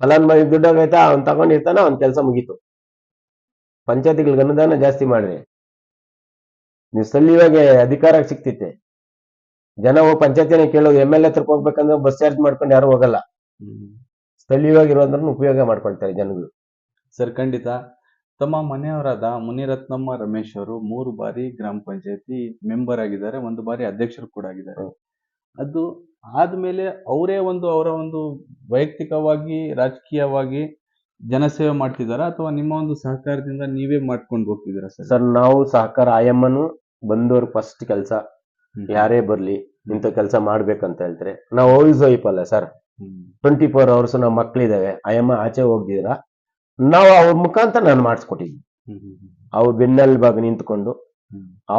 ಫಲಾನುಭವಿ ದುಡ್ಡಾಗೈತಾ ಅವ್ನು ತಗೊಂಡಿರ್ತಾನ ಅವ್ನ ಕೆಲಸ ಮುಗೀತು. ಪಂಚಾಯತಿಗಳಿಗೆ ಅನುದಾನ ಜಾಸ್ತಿ ಮಾಡ್ರಿ. ನೀವು ಸಲ್ಲಿವಾಗೆ ಅಧಿಕಾರ ಸಿಕ್ತಿತ್ತೆ ಜನ ಪಂಚಾಯತಿನ ಕೇಳೋದು ಎಂ ಎಲ್ ಎ ಹತ್ರಕ್ಕೆ ಹೋಗ್ಬೇಕಂದ್ರೆ ಬಸ್ ಚಾರ್ಜ್ ಮಾಡ್ಕೊಂಡು ಯಾರು ಹೋಗಲ್ಲ. ಸ್ಥಳೀಯವಾಗಿರೋದ್ರನ್ನ ಉಪಯೋಗ ಮಾಡ್ಕೊಳ್ತಾರೆ ಜನಗಳು. ಸರ್ ಖಂಡಿತ. ತಮ್ಮ ಮನೆಯವರಾದ ಮುನಿರತ್ನಮ್ಮ ರಮೇಶ್ ಅವರು ಮೂರು ಬಾರಿ ಗ್ರಾಮ ಪಂಚಾಯತಿ ಮೆಂಬರ್ ಆಗಿದ್ದಾರೆ ಒಂದು ಬಾರಿ ಅಧ್ಯಕ್ಷರು ಕೂಡ ಆಗಿದ್ದಾರೆ. ಅದು ಆದ್ಮೇಲೆ ಅವರೇ ಒಂದು ಅವರ ಒಂದು ವೈಯಕ್ತಿಕವಾಗಿ ರಾಜಕೀಯವಾಗಿ ಜನಸೇವೆ ಮಾಡ್ತಿದ್ದಾರಾ ಅಥವಾ ನಿಮ್ಮ ಒಂದು ಸಹಕಾರದಿಂದ ನೀವೇ ಮಾಡ್ಕೊಂಡು ಹೋಗ್ತಿದ್ದೀರಾ ಸರ್? ಸರ್ ನಾವು ಸಹಕಾರ ಆಯಮ್ಮನು ಬಂದವ್ರ ಫಸ್ಟ್ ಕೆಲಸ. ಯಾರೇ ಬರ್ಲಿ ಇಂಥ ಕೆಲಸ ಮಾಡ್ಬೇಕಂತ ಹೇಳ್ತಾರೆ. ನಾವು ಹೌಸ್ ವೈಫ್ ಅಲ್ಲ ಸರ್. ಟ್ವೆಂಟಿ ಫೋರ್ ಅವರ್ಸ್ ನಾವು ಮಕ್ಳಿದಾವೆ ಆಯಮ್ಮ ಆಚೆ ಹೋಗ್ದಿರ ನಾವು ಅವ್ರ ಮುಖಾಂತರ ನಾನು ಮಾಡಿಸ್ಕೊಟ್ಟಿದ್ವಿ ಅವ್ರ ಬೆನ್ನಲ್ಲಿ ಬಾಗ ನಿಂತ್ಕೊಂಡು.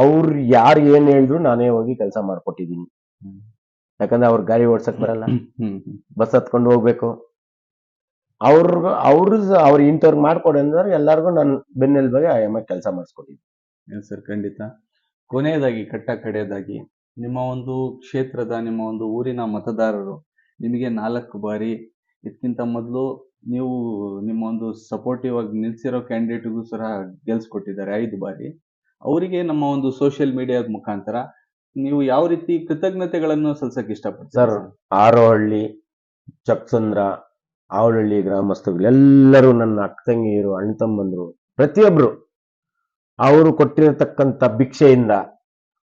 ಅವ್ರು ಯಾರು ಏನ್ ಹೇಳಿದ್ರು ನಾನೇ ಹೋಗಿ ಕೆಲಸ ಮಾಡ್ಕೊಟ್ಟಿದ್ದೀನಿ. ಯಾಕಂದ್ರೆ ಅವ್ರ ಗಾಡಿ ಓಡ್ಸಕ್ ಬರಲ್ಲ. ಬಸ್ ಹತ್ಕೊಂಡು ಹೋಗ್ಬೇಕು. ಅವ್ರ ಅವ್ರ ಅವ್ರ ಇಂಥವ್ರಿಗೆ ಮಾಡ್ಕೊಡಿ ಅಂದ್ರೆ ಎಲ್ಲರಿಗೂ ನಾನು ಬಗ್ಗೆ ಆಯಮ್ಮ ಕೆಲಸ ಮಾಡಿಸ್ಕೊಟ್ಟಿದ್ದೀನಿ. ಸರ್ ಖಂಡಿತ. ಕೊನೆಯದಾಗಿ ಕಟ್ಟ ಕಡೆಯದಾಗಿ ನಿಮ್ಮ ಒಂದು ಕ್ಷೇತ್ರದ ನಿಮ್ಮ ಒಂದು ಊರಿನ ಮತದಾರರು ನಿಮಗೆ ನಾಲ್ಕು ಬಾರಿ ಇದಕ್ಕಿಂತ ಮೊದಲು ನೀವು ನಿಮ್ಮ ಒಂದು ಸಪೋರ್ಟಿವ್ ಆಗಿ ನಿಲ್ಸಿರೋ ಕ್ಯಾಂಡಿಡೇಟ್ಗೂ ಸಹ ಗೆಲ್ಸ್ಕೊಟ್ಟಿದ್ದಾರೆ ಐದು ಬಾರಿ. ಅವರಿಗೆ ನಮ್ಮ ಒಂದು ಸೋಷಿಯಲ್ ಮೀಡಿಯಾದ ಮುಖಾಂತರ ನೀವು ಯಾವ ರೀತಿ ಕೃತಜ್ಞತೆಗಳನ್ನು ಸಲ್ಸಕ್ ಇಷ್ಟಪಡ್ತೀರಿ? ಸರ್ ಆರೋಹಳ್ಳಿ ಚಕ್ಸಂದ್ರ ಆವಳಹಳ್ಳಿ ಗ್ರಾಮಸ್ಥರು ಎಲ್ಲರೂ ನನ್ನ ಅಕ್ಕ ತಂಗಿಯರು, ಅಣ್ಣ ತಮ್ಮಂದರು ಪ್ರತಿಯೊಬ್ಬರು ಅವರು ಕೊಟ್ಟಿರತಕ್ಕಂಥ ಭಿಕ್ಷೆಯಿಂದ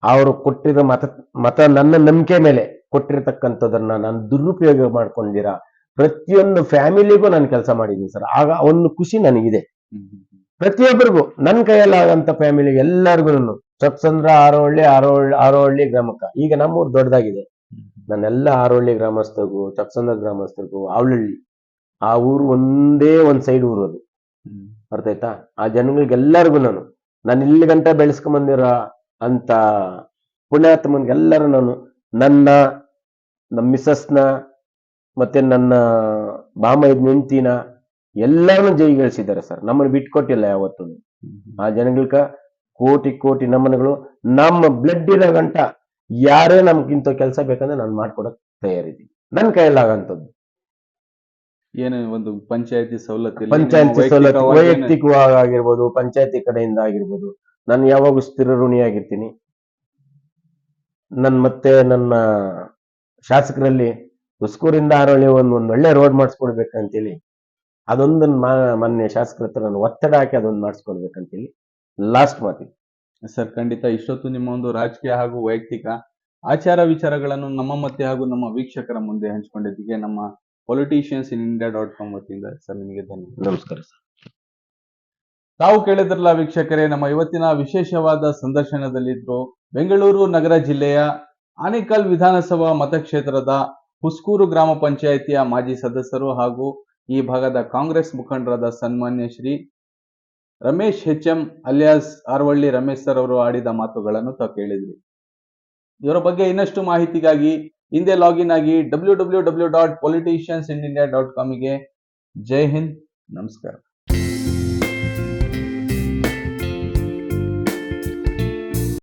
ಅವರು ಕೊಟ್ಟಿರೋ ಮತ ಮತ ನನ್ನ ನಂಬಿಕೆ ಮೇಲೆ ಕೊಟ್ಟಿರತಕ್ಕಂಥದನ್ನ ನಾನು ದುರುಪಯೋಗ ಮಾಡ್ಕೊಂಡಿರ? ಪ್ರತಿಯೊಂದು ಫ್ಯಾಮಿಲಿಗೂ ನಾನು ಕೆಲಸ ಮಾಡಿದ್ದೀನಿ ಸರ್. ಆಗ ಒಂದು ಖುಷಿ ನನಗಿದೆ. ಪ್ರತಿಯೊಬ್ಬರಿಗೂ ನನ್ನ ಕೈಯಲ್ಲಾಗಂತ ಫ್ಯಾಮಿಲಿ ಎಲ್ಲರಿಗೂ ಸತ್ಸಂದ್ರ ಆರೋಹಳ್ಳಿ ಆರೋಹಳ್ಳಿ ಆರೋಹಳ್ಳಿ ಗ್ರಾಮಕ್ಕ. ಈಗ ನಮ್ಮೂರು ದೊಡ್ಡದಾಗಿದೆ. ನನ್ನೆಲ್ಲ ಆರೋಳ್ಳಿ ಗ್ರಾಮಸ್ಥರಿಗೂ ಚಕ್ಸಂದ್ರ ಗ್ರಾಮಸ್ಥರಿಗೂ ಆವಳಹಳ್ಳಿ ಆ ಊರು ಒಂದೇ ಒಂದ್ ಸೈಡ್ ಊರು ಅದು. ಬರ್ತೈತಾ ಆ ಜನಗಳಿಗೆಲ್ಲರಿಗೂ ನಾನು ನಾನು ಇಲ್ಲಿ ಗಂಟ ಬೆಳೆಸ್ಕೊಂಬಂದಿರೋ ಅಂತ ಪುಣ್ಯಾತ್ಮನ್ಗೆಲ್ಲರೂ ನಾನು ನನ್ನ, ನಮ್ಮ ಮಿಸಸ್ನ ಮತ್ತೆ ನನ್ನ ಬಾಮೈದ್ ನಿಂತಿನ ಎಲ್ಲರನ್ನು ಜೈಗಳಿಸಿದ್ದಾರೆ ಸರ್. ನಮ್ಮನ್ನು ಬಿಟ್ಕೊಟ್ಟಿಲ್ಲ ಯಾವತ್ತೂ. ಆ ಜನಗಳ್ಕ ಕೋಟಿ ಕೋಟಿ ನಮನಗಳು. ನಮ್ಮ ಬ್ಲಡ್ ಇರೋ ಗಂಟ ಯಾರೇ ನಮ್ಗಿಂತ ಕೆಲಸ ಬೇಕಂದ್ರೆ ನಾನು ಮಾಡ್ಕೊಡಕ್ ತಯಾರಿದ್ದೀನಿ. ನನ್ನ ಕೈಯಲ್ಲಾಗಂಥದ್ದು ಏನು ಒಂದು ಪಂಚಾಯತಿ ಸವಲತ್ತು ಪಂಚಾಯತಿ ಸವಲತ್ತು ವೈಯಕ್ತಿಕವಾಗಿ ಆಗಿರ್ಬೋದು ಪಂಚಾಯತಿ ಕಡೆಯಿಂದ ಆಗಿರ್ಬೋದು. ನಾನು ಯಾವಾಗ ಸ್ಥಿರ ಋಣಿಯಾಗಿರ್ತೀನಿ. ನನ್ ಮತ್ತೆ ನನ್ನ ಶಾಸಕರಲ್ಲಿ ಹುಸ್ಕೂರಿಂದ ಆರೋಳಿ ಒಂದು ಒಂದು ಒಳ್ಳೆ ರೋಡ್ ಮಾಡಿಸ್ಕೊಡ್ಬೇಕಂತೇಳಿ ಅದೊಂದನ್ನು ಮಾ- ಮಾನ್ಯ ಶಾಸಕರ ಹತ್ರ ನಾನು ಒತ್ತಡ ಹಾಕಿ ಅದೊಂದು ಮಾಡಿಸ್ಕೊಡ್ಬೇಕಂತೇಳಿ ಲಾಸ್ಟ್ ಮಾತಿ ಸರ್ ಖಂಡಿತ ಇಷ್ಟೊತ್ತು ನಿಮ್ಮ ಒಂದು ರಾಜಕೀಯ ಹಾಗೂ ವೈಯಕ್ತಿಕ ಆಚಾರ ವಿಚಾರಗಳನ್ನು ನಮ್ಮ ಮತ್ತೆ ಹಾಗೂ ನಮ್ಮ ವೀಕ್ಷಕರ ಮುಂದೆ ಹಂಚಿಕೊಂಡಿದ್ದಕ್ಕೆ ನಮ್ಮ politicians in India dot com ವತಿಯಿಂದ ಸರ್ ನಿಮಗೆ ಧನ್ಯವಾದ. ನಮಸ್ಕಾರ ಸರ್. ತಾವು ಕೇಳಿದ್ರಲ್ಲ ವೀಕ್ಷಕರೇ ನಮ್ಮ ಇವತ್ತಿನ ವಿಶೇಷವಾದ ಸಂದರ್ಶನದಲ್ಲಿದ್ರು ಬೆಂಗಳೂರು ನಗರ ಜಿಲ್ಲೆಯ ಆನೇಕಲ್ ವಿಧಾನಸಭಾ ಮತಕ್ಷೇತ್ರದ ಹುಸ್ಕೂರು ಗ್ರಾಮ ಪಂಚಾಯಿತಿಯ ಮಾಜಿ ಸದಸ್ಯರು ಹಾಗೂ ಈ ಭಾಗದ ಕಾಂಗ್ರೆಸ್ ಮುಖಂಡರಾದ ಸನ್ಮಾನ್ಯ Shri Ramesh H M alias Arvalli Ramesh sir ಅವರು ಆಡಿದ ಮಾತುಗಳನ್ನು ತಾವು ಕೇಳಿದ್ರಿ ಇವರ ಬಗ್ಗೆ ಇನ್ನಷ್ಟು ಮಾಹಿತಿಗಾಗಿ ಹಿಂದೆ ಲಾಗಿನ್ ಆಗಿ W W W dot politicians in India dot ಕಾಮಿಗೆ ಜೈ ಹಿಂದ್, ನಮಸ್ಕಾರ.